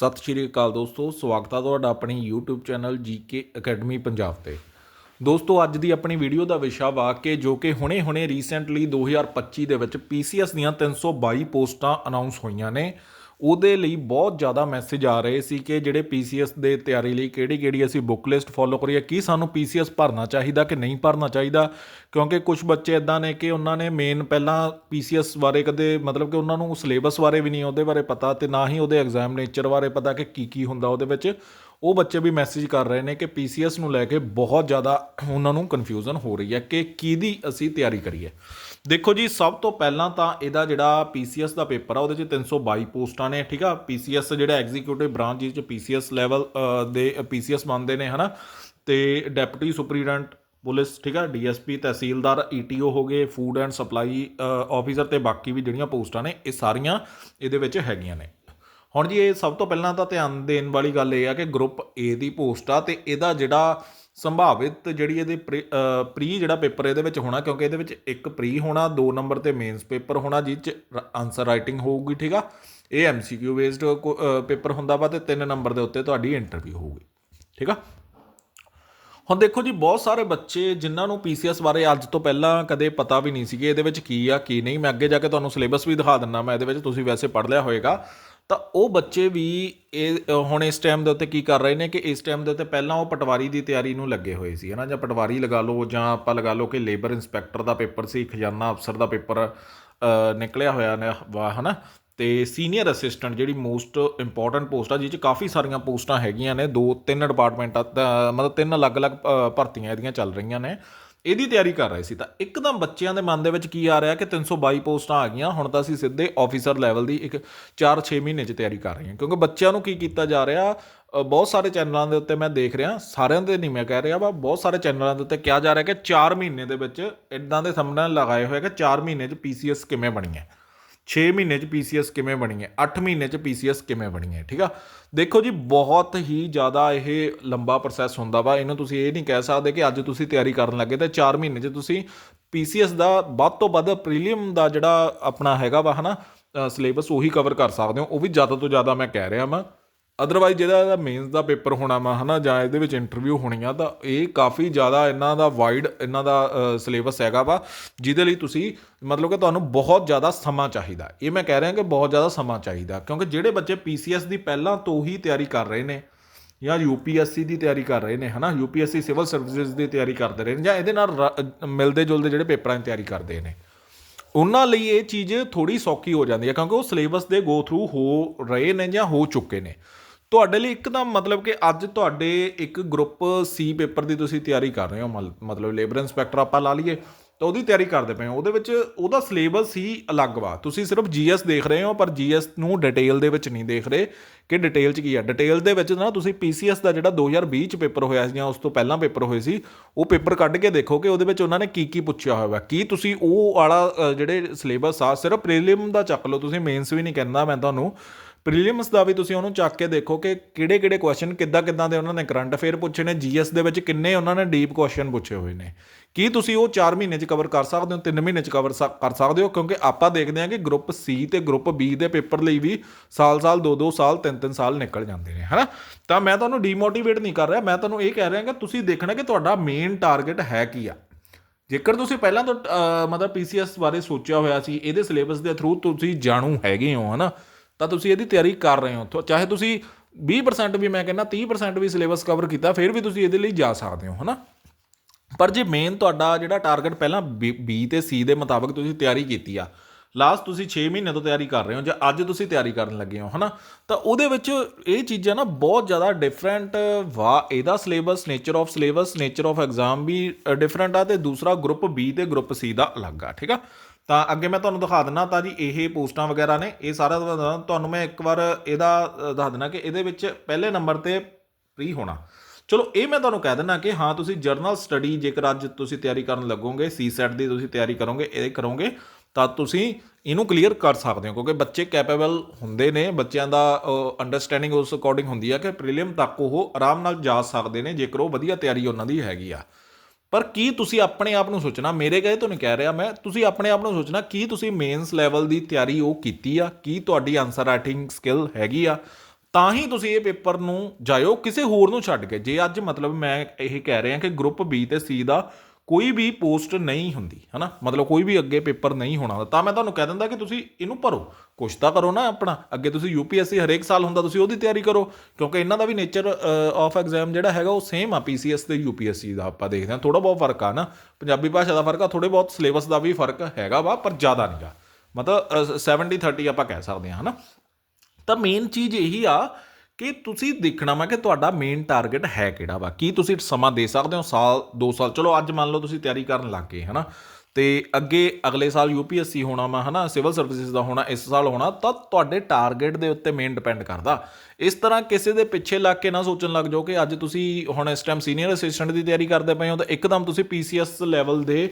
ਸਤਿ ਸ਼੍ਰੀ ਅਕਾਲ ਦੋਸਤੋ, ਸਵਾਗਤ ਹੈ ਤੁਹਾਡਾ ਆਪਣੀ YouTube channel GK academy Punjab ਤੇ। ਦੋਸਤੋ, ਅੱਜ ਦੀ ਆਪਣੀ ਵੀਡੀਓ ਦਾ ਵਿਸ਼ਾ ਵਾ ਕਿ ਜੋ ਕਿ ਹੁਣੇ-ਹੁਣੇ ਰੀਸੈਂਟਲੀ 2025 ਦੇ ਵਿੱਚ PCS ਦੀਆਂ 322 ਪੋਸਟਾਂ ਅਨਾਉਂਸ ਹੋਈਆਂ ਨੇ। ਉਹਦੇ ਲਈ ਬਹੁਤ ਜ਼ਿਆਦਾ ਮੈਸੇਜ ਆ ਰਹੇ ਸੀ ਕਿ ਜਿਹੜੇ PCS ਦੇ ਤਿਆਰੀ ਲਈ ਕਿਹੜੀ-ਕਿਹੜੀ ਅਸੀਂ ਬੁੱਕ ਲਿਸਟ ਫੋਲੋ ਕਰੀਏ, ਕੀ ਸਾਨੂੰ PCS ਭਰਨਾ ਚਾਹੀਦਾ ਕਿ ਨਹੀਂ ਭਰਨਾ ਚਾਹੀਦਾ? ਕਿਉਂਕਿ ਕੁਝ ਬੱਚੇ ਇਦਾਂ ਨੇ ਕਿ ਉਹਨਾਂ ਨੇ ਮੇਨ ਪਹਿਲਾਂ PCS ਬਾਰੇ ਕਦੇ ਮਤਲਬ ਕਿ ਉਹਨਾਂ ਨੂੰ ਸਿਲੇਬਸ ਬਾਰੇ ਵੀ ਨਹੀਂ, ਉਹਦੇ ਬਾਰੇ ਪਤਾ ਤੇ ਨਾ ਹੀ ਉਹਦੇ ਐਗਜ਼ਾਮ ਨੇਚਰ ਬਾਰੇ ਪਤਾ ਕਿ ਕੀ ਕੀ ਹੁੰਦਾ ਉਹਦੇ ਵਿੱਚ। ਉਹ ਬੱਚੇ ਵੀ ਮੈਸੇਜ ਕਰ ਰਹੇ ਨੇ ਕਿ PCS ਨੂੰ ਲੈ ਕੇ ਬਹੁਤ ਜ਼ਿਆਦਾ ਉਹਨਾਂ ਨੂੰ ਕਨਫਿਊਜ਼ਨ ਹੋ ਰਹੀ ਹੈ ਕਿ ਕਿਹਦੀ ਅਸੀਂ ਤਿਆਰੀ ਕਰੀਏ। ਦੇਖੋ ਜੀ, ਸਭ ਤੋਂ ਪਹਿਲਾਂ ਤਾਂ ਇਹਦਾ ਜਿਹੜਾ PCS ਦਾ ਪੇਪਰ ਆ, ਉਹਦੇ ਚ 322 ਪੋਸਟਾਂ ਨੇ, ਠੀਕ ਆ? PCS ਜਿਹੜਾ ਐਗਜ਼ੀਕਿਊਟਿਵ ਬ੍ਰਾਂਚ ਜਿਸ ਚ PCS ਲੈਵਲ ਦੇ PCS ਬਣਦੇ ਨੇ, ਹਨਾ? ਤੇ ਡਿਪਟੀ ਸੁਪਰੀਡੈਂਟ ਪੁਲਿਸ, ਠੀਕ ਆ? ਡੀਐਸਪੀ ਤਹਿਸੀਲਦਾਰ ਈਟੀਓ ਹੋ ਗਏ ਫੂਡ ਐਂਡ ਸਪਲਾਈ ਆਫੀਸਰ ਤੇ ਬਾਕੀ ਵੀ ਜਿਹੜੀਆਂ ਪੋਸਟਾਂ ਨੇ, ਇਹ ਸਾਰੀਆਂ ਇਹਦੇ ਵਿੱਚ ਹੈਗੀਆਂ ਨੇ। ਹੁਣ ਜੀ, ਇਹ ਸਭ ਤੋਂ ਪਹਿਲਾਂ ਤਾਂ ਧਿਆਨ ਦੇਣ ਵਾਲੀ ਗੱਲ ਇਹ ਆ ਕਿ ਗਰੁੱਪ A ਦੀ ਪੋਸਟ ਆ, ਤੇ ਇਹਦਾ ਜਿਹੜਾ ਸੰਭਾਵਿਤ ਜਿਹੜੀ ਇਹਦੇ ਪ੍ਰੀ ਜਿਹੜਾ ਪੇਪਰ ਇਹਦੇ ਵਿੱਚ ਹੋਣਾ, ਕਿਉਂਕਿ ਇਹਦੇ ਵਿੱਚ ਇੱਕ ਪ੍ਰੀ ਹੋਣਾ, ਦੋ ਨੰਬਰ ਤੇ ਮੇਨਸ ਪੇਪਰ ਹੋਣਾ ਜਿਸ ਚ ਆਨਸਰ ਰਾਈਟਿੰਗ ਹੋਊਗੀ, ਠੀਕ ਆ? ਇਹ ਐਮਸੀਕਿਊ ਬੇਸਡ ਪੇਪਰ ਹੁੰਦਾ ਵਾ ਤੇ ਤਿੰਨ ਨੰਬਰ ਦੇ ਉੱਤੇ ਤੁਹਾਡੀ ਇੰਟਰਵਿਊ ਹੋਊਗੀ, ਠੀਕ ਆ? ਹੁਣ ਦੇਖੋ ਜੀ, ਬਹੁਤ ਸਾਰੇ ਬੱਚੇ ਜਿਨ੍ਹਾਂ ਨੂੰ PCS ਬਾਰੇ ਅੱਜ ਤੋਂ ਪਹਿਲਾਂ ਕਦੇ ਪਤਾ ਵੀ ਨਹੀਂ ਸੀਗੇ, ਇਹਦੇ ਵਿੱਚ ਕੀ ਆ, ਕੀ ਨਹੀਂ? ਮੈਂ ਅੱਗੇ ਜਾ ਕੇ ਤੁਹਾਨੂੰ ਸਿਲੇਬਸ ਵੀ ਦਿਖਾ ਦਿੰਨਾ ਮੈਂ ਇਹਦੇ ਵਿੱਚ ਤੁਸੀਂ ਵੈਸੇ ਪੜ੍ਹ ਲਿਆ ਹੋਵੇਗਾ ਤਾਂ ਉਹ ਬੱਚੇ ਵੀ ਇਹ ਹੁਣ ਇਸ ਟਾਈਮ ਦੇ ਉੱਤੇ ਕੀ ਕਰ ਰਹੇ ਨੇ ਕਿ ਇਸ ਟਾਈਮ ਦੇ ਉੱਤੇ ਪਹਿਲਾਂ ਉਹ ਪਟਵਾਰੀ ਦੀ ਤਿਆਰੀ ਨੂੰ ਲੱਗੇ ਹੋਏ ਸੀ ਹਨਾ? ਜਾਂ ਪਟਵਾਰੀ ਲਗਾ ਲਓ ਜਾਂ ਆਪਾਂ ਲਗਾ ਲਓ ਕਿ ਲੇਬਰ ਇਨਸਪੈਕਟਰ ਦਾ ਪੇਪਰ ਸੀ ਖਜ਼ਾਨਾ ਅਫਸਰ ਦਾ ਪੇਪਰ ਨਿਕਲਿਆ ਹੋਇਆ ਨੇ ਵਾ ਹਨਾ? ਤੇ ਸੀਨੀਅਰ ਅਸਿਸਟੈਂਟ ਜਿਹੜੀ ਮੋਸਟ ਇੰਪੋਰਟੈਂਟ ਪੋਸਟ ਆ ਜਿਹ ਚ ਕਾਫੀ ਸਾਰੀਆਂ ਪੋਸਟਾਂ ਹੈਗੀਆਂ ਨੇ ਦੋ ਤਿੰਨ ਡਿਪਾਰਟਮੈਂਟਾਂ ਮਤਲਬ ਤਿੰਨ ਅਲੱਗ-ਅਲੱਗ ਅ, ਭਰਤੀਆਂ ਇਹਦੀਆਂ ਚੱਲ ਰਹੀਆਂ ਨੇ। ਇਹਦੀ ਤਿਆਰੀ ਕਰ ਰਹੇ ਸੀ। ਤਾਂ ਇੱਕਦਮ ਬੱਚਿਆਂ ਦੇ ਮਨ ਦੇ ਵਿੱਚ ਕੀ ਆ ਰਿਹਾ ਕਿ 322 ਪੋਸਟਾਂ ਆ ਗਈਆਂ, ਹੁਣ ਤਾਂ ਅਸੀਂ ਸਿੱਧੇ ਆਫੀਸਰ ਲੈਵਲ ਦੀ ਇੱਕ 4-6 ਮਹੀਨੇ 'ਚ ਤਿਆਰੀ ਕਰ ਰਹੇ ਹਾਂ ਕਿਉਂਕਿ ਬੱਚਿਆਂ ਨੂੰ ਕੀ ਕੀਤਾ ਜਾ ਰਿਹਾ ਬਹੁਤ ਸਾਰੇ ਚੈਨਲਾਂ ਦੇ ਉੱਤੇ ਮੈਂ ਦੇਖ ਰਿਹਾ, ਸਾਰਿਆਂ ਦੇ ਨਹੀਂ ਮੈਂ ਕਹਿ ਰਿਹਾ ਵਾ, ਬਹੁਤ ਸਾਰੇ ਚੈਨਲਾਂ ਦੇ ਉੱਤੇ ਕਿਹਾ ਜਾ ਰਿਹਾ ਕਿ 4 ਮਹੀਨੇ ਦੇ ਵਿੱਚ ਇਦਾਂ ਦੇ ਥੰਬਨੇਲ ਲਗਾਏ ਹੋਏ ਕਿ 4 ਮਹੀਨੇ 'ਚ ਪੀਸੀਐਸ ਕਿਵੇਂ ਬਣੀ ਹੈ 6 ਮਹੀਨੇ 'ਚ ਪੀਸੀਐਸ ਕਿਵੇਂ ਬਣੀ ਹੈ 8 ਮਹੀਨੇ 'ਚ ਪੀਸੀਐਸ ਕਿਵੇਂ ਬਣੀ ਹੈ ਠੀਕ ਆ? ਦੇਖੋ ਜੀ, ਬਹੁਤ ਹੀ ਜ਼ਿਆਦਾ ਇਹ ਲੰਬਾ ਪ੍ਰੋਸੈਸ ਹੁੰਦਾ ਵਾ, ਇਹਨੂੰ ਤੁਸੀਂ ਇਹ ਨਹੀਂ ਕਹਿ ਸਕਦੇ ਕਿ ਅੱਜ ਤੁਸੀਂ ਤਿਆਰੀ ਕਰਨ ਲੱਗੇ ਤੇ 4 ਮਹੀਨੇ 'ਚ ਤੁਸੀਂ ਪੀਸੀਐਸ ਦਾ ਵੱਧ ਤੋਂ ਵੱਧ ਪ੍ਰੀਲੀਅਮ ਦਾ ਜਿਹੜਾ ਆਪਣਾ ਹੈਗਾ ਵਾ, ਹਨਾ ਸਿਲੇਬਸ ਉਹੀ ਕਵਰ ਕਰ ਸਕਦੇ ਹੋ, ਉਹ ਵੀ ਜ਼ਿਆਦਾ ਤੋਂ ਜ਼ਿਆਦਾ ਮੈਂ ਕਹਿ ਰਿਹਾ ਵਾਂ। ਅਦਰਵਾਈਜ਼ ਜਿਹੜਾ ਇਹਦਾ ਮੇਨਸ ਦਾ ਪੇਪਰ ਹੋਣਾ ਵਾ, ਹਨਾ, ਜਾਂ ਇਹਦੇ ਵਿੱਚ ਇੰਟਰਵਿਊ ਹੋਣੀ ਆ ਤਾਂ ਇਹ ਕਾਫੀ ਜ਼ਿਆਦਾ ਇਹਨਾਂ ਦਾ ਵਾਈਡ ਇਹਨਾਂ ਦਾ ਸਿਲੇਬਸ ਹੈਗਾ ਵਾ, ਜਿਹਦੇ ਲਈ ਤੁਸੀਂ, ਮਤਲਬ ਕਿ ਤੁਹਾਨੂੰ ਬਹੁਤ ਜ਼ਿਆਦਾ ਸਮਾਂ ਚਾਹੀਦਾ ਇਹ ਮੈਂ ਕਹਿ ਰਿਹਾ ਕਿ ਬਹੁਤ ਜ਼ਿਆਦਾ ਸਮਾਂ ਚਾਹੀਦਾ ਕਿਉਂਕਿ ਜਿਹੜੇ ਬੱਚੇ ਪੀਸੀਐਸ ਦੀ ਪਹਿਲਾਂ ਤੋਂ ਹੀ ਤਿਆਰੀ ਕਰ ਰਹੇ ਨੇ, ਜਾਂ ਯੂਪੀਐਸਸੀ ਦੀ ਤਿਆਰੀ ਕਰ ਰਹੇ ਨੇ, ਹਨਾ ਯੂਪੀਐਸਸੀ ਸਿਵਲ ਸਰਵਿਸਿਜ਼ ਦੀ ਤਿਆਰੀ ਕਰਦੇ ਰਹੇ ਨੇ, ਜਾਂ ਇਹਦੇ ਨਾਲ ਰ- ਮਿਲਦੇ ਜੁਲਦੇ ਜਿਹੜੇ ਪੇਪਰਾਂ ਦੀ ਤਿਆਰੀ ਕਰਦੇ ਨੇ, ਉਹਨਾਂ ਲਈ ਇਹ ਚੀਜ਼ ਥੋੜੀ ਸੌਖੀ ਹੋ ਜਾਂਦੀ ਹੈ, ਕਿਉਂਕਿ ਉਹ ਸਿਲੇਬਸ ਦੇ ਗੋ ਥਰੂ ਹੋ ਰਹੇ ਨੇ ਜਾਂ ਹੋ ਚੁੱਕੇ ਨੇ। ਤੁਹਾਡੇ ਲਈ ਇੱਕਦਮ ਮਤਲਬ ਕਿ ਅੱਜ ਤੁਹਾਡੇ ਇੱਕ ਗਰੁੱਪ ਸੀ ਪੇਪਰ ਦੀ ਤੁਸੀਂ ਤਿਆਰੀ ਕਰ ਰਹੇ ਹੋ, ਮਲ- ਮਤਲਬ ਲੇਬਰ ਇਨਸਪੈਕਟਰ ਆਪਾਂ ਲਾ ਲਈਏ, ਤਾਂ ਉਹਦੀ ਤਿਆਰੀ ਕਰਦੇ ਪਏ ਹੋ। ਉਹਦੇ ਵਿੱਚ ਉਹਦਾ ਸਿਲੇਬਸ ਹੀ ਅਲੱਗ ਵਾ। ਤੁਸੀਂ ਸਿਰਫ ਜੀਐਸ ਦੇਖ ਰਹੇ ਹੋ, ਪਰ ਜੀਐਸ ਨੂੰ ਡਿਟੇਲ ਦੇ ਵਿੱਚ ਨਹੀਂ ਦੇਖ ਰਹੇ ਕਿ ਡਿਟੇਲ 'ਚ ਕੀ ਆ। ਡਿਟੇਲ ਦੇ ਵਿੱਚ ਨਾ ਤੁਸੀਂ ਪੀਸੀਐਸ ਦਾ ਜਿਹੜਾ 2020 ਚ ਪੇਪਰ ਹੋਇਆ ਸੀ ਜਾਂ ਉਸ ਤੋਂ ਪਹਿਲਾਂ ਪੇਪਰ ਹੋਏ ਸੀ, ਉਹ ਪੇਪਰ ਕੱਢ ਕੇ ਦੇਖੋ ਕਿ ਉਹਦੇ ਵਿੱਚ ਉਹਨਾਂ ਨੇ ਕੀ ਕੀ ਪੁੱਛਿਆ ਹੋਇਆ ਕੀ ਤੁਸੀਂ ਉਹ ਵਾਲਾ ਜਿਹੜੇ ਸਿਲੇਬਸ ਆ, ਸਿਰਫ ਪ੍ਰੀਲਿਮ ਦਾ ਚੱਕ ਲਓ। ਤੁਸੀਂ ਮੇਨਸ ਵੀ ਨਹੀਂ ਕਹਿੰਦਾ ਮੈਂ ਤੁਹਾਨੂੰ। ਪ੍ਰੀਲਿਮਸ ਦਾ ਵੀ ਤੁਸੀਂ ਉਹਨੂੰ ਚੱਕ ਕੇ ਦੇਖੋ ਕਿ ਕਿਹੜੇ ਕਿਹੜੇ ਕੁਐਸਚਨ ਕਿੱਦਾਂ ਕਿੱਦਾਂ ਦੇ ਉਹਨਾਂ ਨੇ ਕਰੰਟ ਅਫੇਅਰ ਪੁੱਛੇ ਨੇ ਜੀਐਸ ਦੇ ਵਿੱਚ ਕਿੰਨੇ ਉਹਨਾਂ ਨੇ ਡੀਪ ਕੁਐਸਚਨ ਪੁੱਛੇ ਹੋਏ ਨੇ। ਕੀ ਤੁਸੀਂ ਉਹ 4 ਮਹੀਨੇ 'ਚ ਕਵਰ ਕਰ ਸਕਦੇ ਹੋ 3 ਮਹੀਨੇ 'ਚ ਕਵਰ ਕਰ ਸਕਦੇ ਹੋ? ਕਿਉਂਕਿ ਆਪਾਂ ਦੇਖਦੇ ਹਾਂ ਕਿ ਗਰੁੱਪ ਸੀ ਤੇ ਗਰੁੱਪ ਬੀ ਦੇ ਪੇਪਰ ਲਈ ਵੀ ਸਾਲ-ਸਾਲ 2-2 ਸਾਲ 3-3 ਸਾਲ ਨਿਕਲ ਜਾਂਦੇ ਨੇ ਹਨਾ? ਤਾਂ ਮੈਂ ਤੁਹਾਨੂੰ ਡੀਮੋਟੀਵੇਟ ਨਹੀਂ ਕਰ ਰਿਹਾ। ਮੈਂ ਤੁਹਾਨੂੰ ਇਹ ਕਹਿ ਰਿਹਾ ਕਿ ਤੁਸੀਂ ਦੇਖਣਾ ਕਿ ਤੁਹਾਡਾ ਮੇਨ ਟਾਰਗੇਟ ਹੈ ਕੀ ਆ। ਜੇਕਰ ਤੁਸੀਂ ਪਹਿਲਾਂ ਤੋਂ ਅਹ, ਮਤਲਬ ਪੀਸੀਐਸ ਬਾਰੇ ਸੋਚਿਆ ਹੋਇਆ ਸੀ ਇਹਦੇ ਸਿਲੇਬਸ ਦੇ ਥਰੂ ਤੁਸੀਂ ਜਾਣੂ ਹੈਗੇ ਹੋ ਹਨਾ? ਤਾਂ ਤੁਸੀਂ ਇਹਦੀ ਤਿਆਰੀ ਕਰ ਰਹੇ ਹੋ। ਚਾਹੇ ਤੁਸੀਂ 20% ਵੀ ਮੈਂ ਕਹਿੰਦਾ 30% ਵੀ ਸਿਲੇਬਸ ਕਵਰ ਕੀਤਾ, ਫਿਰ ਵੀ ਤੁਸੀਂ ਇਹਦੇ ਲਈ ਜਾ ਸਕਦੇ ਹੋ, ਹਨਾ? ਪਰ ਜੇ ਮੇਨ ਤੁਹਾਡਾ ਜਿਹੜਾ ਟਾਰਗੇਟ ਪਹਿਲਾਂ ਬੀ ਤੇ ਸੀ ਦੇ ਮੁਤਾਬਕ ਤੁਸੀਂ ਤਿਆਰੀ ਕੀਤੀ ਆ ਲਾਸਟ ਤੁਸੀਂ 6 ਮਹੀਨੇ ਤੋਂ ਤਿਆਰੀ ਕਰ ਰਹੇ ਹੋ ਜਾਂ ਅੱਜ ਤੁਸੀਂ ਤਿਆਰੀ ਕਰਨ ਲੱਗੇ ਹੋ, ਹਨਾ? ਤਾਂ ਉਹਦੇ ਵਿੱਚ ਇਹ ਚੀਜ਼ਾਂ ਨਾ ਬਹੁਤ ਜ਼ਿਆਦਾ ਡਿਫਰੈਂਟ ਵਾ, ਇਹਦਾ syllabus nature of syllabus nature of exam we different ਆ ਤੇ ਦੂਸਰਾ ਗਰੁੱਪ ਬੀ ਤੇ ਗਰੁੱਪ ਸੀ ਦਾ ਅਲੱਗ ਆ, ਠੀਕ ਆ? ਤਾਂ ਅੱਗੇ ਮੈਂ ਤੁਹਾਨੂੰ ਦਿਖਾ ਦਿੰਨਾ ਤਾਂ ਜੀ ਇਹ ਪੋਸਟਾਂ ਵਗੈਰਾ ਨੇ, ਇਹ ਸਾਰਾ ਤੁਹਾਨੂੰ- ਤੁਹਾਨੂੰ ਮੈਂ ਇੱਕ ਵਾਰ ਇਹਦਾ ਦੱਸ ਦਿੰਨਾ ਕਿ ਇਹਦੇ ਵਿੱਚ ਪਹਿਲੇ ਨੰਬਰ ਤੇ ਪ੍ਰੀ ਹੋਣਾ। ਚਲੋ ਇਹ ਮੈਂ ਤੁਹਾਨੂੰ ਕਹਿ ਦਿੰਨਾ ਕਿ ਹਾਂ, ਤੁਸੀਂ ਜਰਨਲ ਸਟੱਡੀ ਜੇਕਰ ਅੱਜ ਤੁਸੀਂ ਤਿਆਰੀ ਕਰਨ ਲੱਗੋਗੇ ਸੀ ਸੈਟ ਦੀ ਤੁਸੀਂ ਤਿਆਰੀ ਕਰੋਗੇ, ਇਹ ਕਰੋਗੇ, ਤਾਂ ਤੁਸੀਂ ਇਹਨੂੰ ਕਲੀਅਰ ਕਰ ਸਕਦੇ ਹੋ, ਕਿਉਂਕਿ ਬੱਚੇ ਕੈਪੇਬਲ ਹੁੰਦੇ ਨੇ, ਬੱਚਿਆਂ ਦਾ ਅੰਡਰਸਟੈਂਡਿੰਗ ਉਸ ਅਕੋਰਡਿੰਗ ਹੁੰਦੀ ਆ ਕਿ ਪ੍ਰੀਲਿਮ ਤੱਕ ਉਹ ਆਰਾਮ ਨਾਲ ਜਾ ਸਕਦੇ ਨੇ, ਜੇਕਰ ਉਹ ਵਧੀਆ ਤਿਆਰੀ ਉਹਨਾਂ ਦੀ ਹੈਗੀ ਆ। ਪਰ ਕੀ ਤੁਸੀਂ ਆਪਣੇ ਆਪ ਨੂੰ ਸੋਚਣਾ? ਮੇਰੇ ਕਹੇ ਤੋਂ ਨਹੀਂ ਕਹਿ ਰਿਹਾ ਮੈਂ। ਤੁਸੀਂ ਆਪਣੇ ਆਪ ਨੂੰ ਸੋਚਣਾ, ਕੀ ਤੁਸੀਂ ਮੇਨਸ ਲੈਵਲ ਦੀ ਤਿਆਰੀ ਉਹ ਕੀਤੀ ਆ? ਕੀ ਤੁਹਾਡੀ ਆਨਸਰ ਰਾਈਟਿੰਗ ਸਕਿੱਲ ਹੈਗੀ ਆ? ਤਾਂ ਹੀ ਤੁਸੀਂ ਇਹ ਪੇਪਰ ਨੂੰ ਜਾਇਓ, ਕਿਸੇ ਹੋਰ ਨੂੰ ਛੱਡ ਕੇ। ਜੇ ਅੱਜ ਮਤਲਬ ਮੈਂ ਇਹ ਕਹਿ ਰਿਹਾ ਕਿ ਗਰੁੱਪ ਬੀ ਤੇ ਸੀ ਦਾ ਕੋਈ ਵੀ ਪੋਸਟ ਨਹੀਂ ਹੁੰਦੀ, ਹਨਾ? ਮਤਲਬ ਕੋਈ ਵੀ ਅੱਗੇ ਪੇਪਰ ਨਹੀਂ ਹੋਣਾ ਤਾਂ ਮੈਂ ਤੁਹਾਨੂੰ ਕਹਿ ਦਿੰਦਾ ਕਿ ਤੁਸੀਂ ਇਹਨੂੰ ਭਰੋ। ਕੁਛ ਤਾਂ ਕਰੋ ਨਾ ਆਪਣਾ। ਅੱਗੇ ਤੁਸੀਂ ਯੂਪੀਐਸਸੀ ਹਰੇਕ ਸਾਲ ਹੁੰਦਾ, ਤੁਸੀਂ ਉਹਦੀ ਤਿਆਰੀ ਕਰੋ। ਕਿਉਂਕਿ ਇਹਨਾਂ ਦਾ ਵੀ ਨੇਚਰ ਆਫ ਐਗਜ਼ਾਮ ਜਿਹੜਾ ਹੈਗਾ ਉਹ ਸੇਮ ਆ ਪੀਸੀਐਸ ਤੇ ਯੂਪੀਐਸਸੀ ਦਾ। ਆਪਾਂ ਦੇਖਦੇ ਹਾਂ ਥੋੜਾ ਬਹੁਤ ਫ਼ਰਕ ਆ ਨਾ। ਪੰਜਾਬੀ ਭਾਸ਼ਾ ਦਾ ਫ਼ਰਕ ਆ ਥੋੜੇ ਬਹੁਤ ਸਿਲੇਬਸ ਦਾ ਵੀ ਫ਼ਰਕ ਹੈਗਾ ਵਾ, ਪਰ ਜ਼ਿਆਦਾ ਨਹੀਂਗਾ। ਮਤਲਬ 70 30 ਆਪਾਂ ਕਹਿ ਸਕਦੇ ਹਾਂ, ਹਨਾ? ਤਾਂ ਮੇਨ ਚੀਜ਼ ਇਹੀ ਆ ਕਿ ਤੁਸੀਂ ਦੇਖਣਾ ਵਾ ਕਿ ਤੁਹਾਡਾ ਮੇਨ ਟਾਰਗੇਟ ਹੈ ਕਿਹੜਾ ਵਾ? ਕੀ ਤੁਸੀਂ ਸਮਾਂ ਦੇ ਸਕਦੇ ਹੋ? ਸਾਲ 2 ਸਾਲ। ਚਲੋ, ਅੱਜ ਮੰਨ ਲਓ ਤੁਸੀਂ ਤਿਆਰੀ ਕਰਨ ਲੱਗ ਗਏ, ਹਨਾ? ਤੇ ਅੱਗੇ ਅਗਲੇ ਸਾਲ ਯੂਪੀਐਸਸੀ ਹੋਣਾ ਵਾ, ਹਨਾ, ਸਿਵਲ ਸਰਵਿਸਿਜ਼ ਦਾ ਹੋਣਾ, ਇਸ ਸਾਲ ਹੋਣਾ, ਤਾਂ ਤੁਹਾਡੇ ਟਾਰਗੇਟ ਦੇ ਉੱਤੇ ਮੇਨ ਡਿਪੈਂਡ ਕਰਦਾ। ਇਸ ਤਰ੍ਹਾਂ ਕਿਸੇ ਦੇ ਪਿੱਛੇ ਲੱਗ ਕੇ ਨਾ ਸੋਚਣ ਲੱਗ ਜਾਓ ਕਿ ਅੱਜ ਤੁਸੀਂ ਹੁਣ ਇਸ ਟਾਈਮ ਸੀਨੀਅਰ ਅਸਿਸਟੈਂਟ ਦੀ ਤਿਆਰੀ ਕਰਦੇ ਪਏ ਹੋ, ਤਾਂ ਇੱਕਦਮ ਤੁਸੀਂ ਪੀਸੀਐਸ ਲੈਵਲ ਦੇ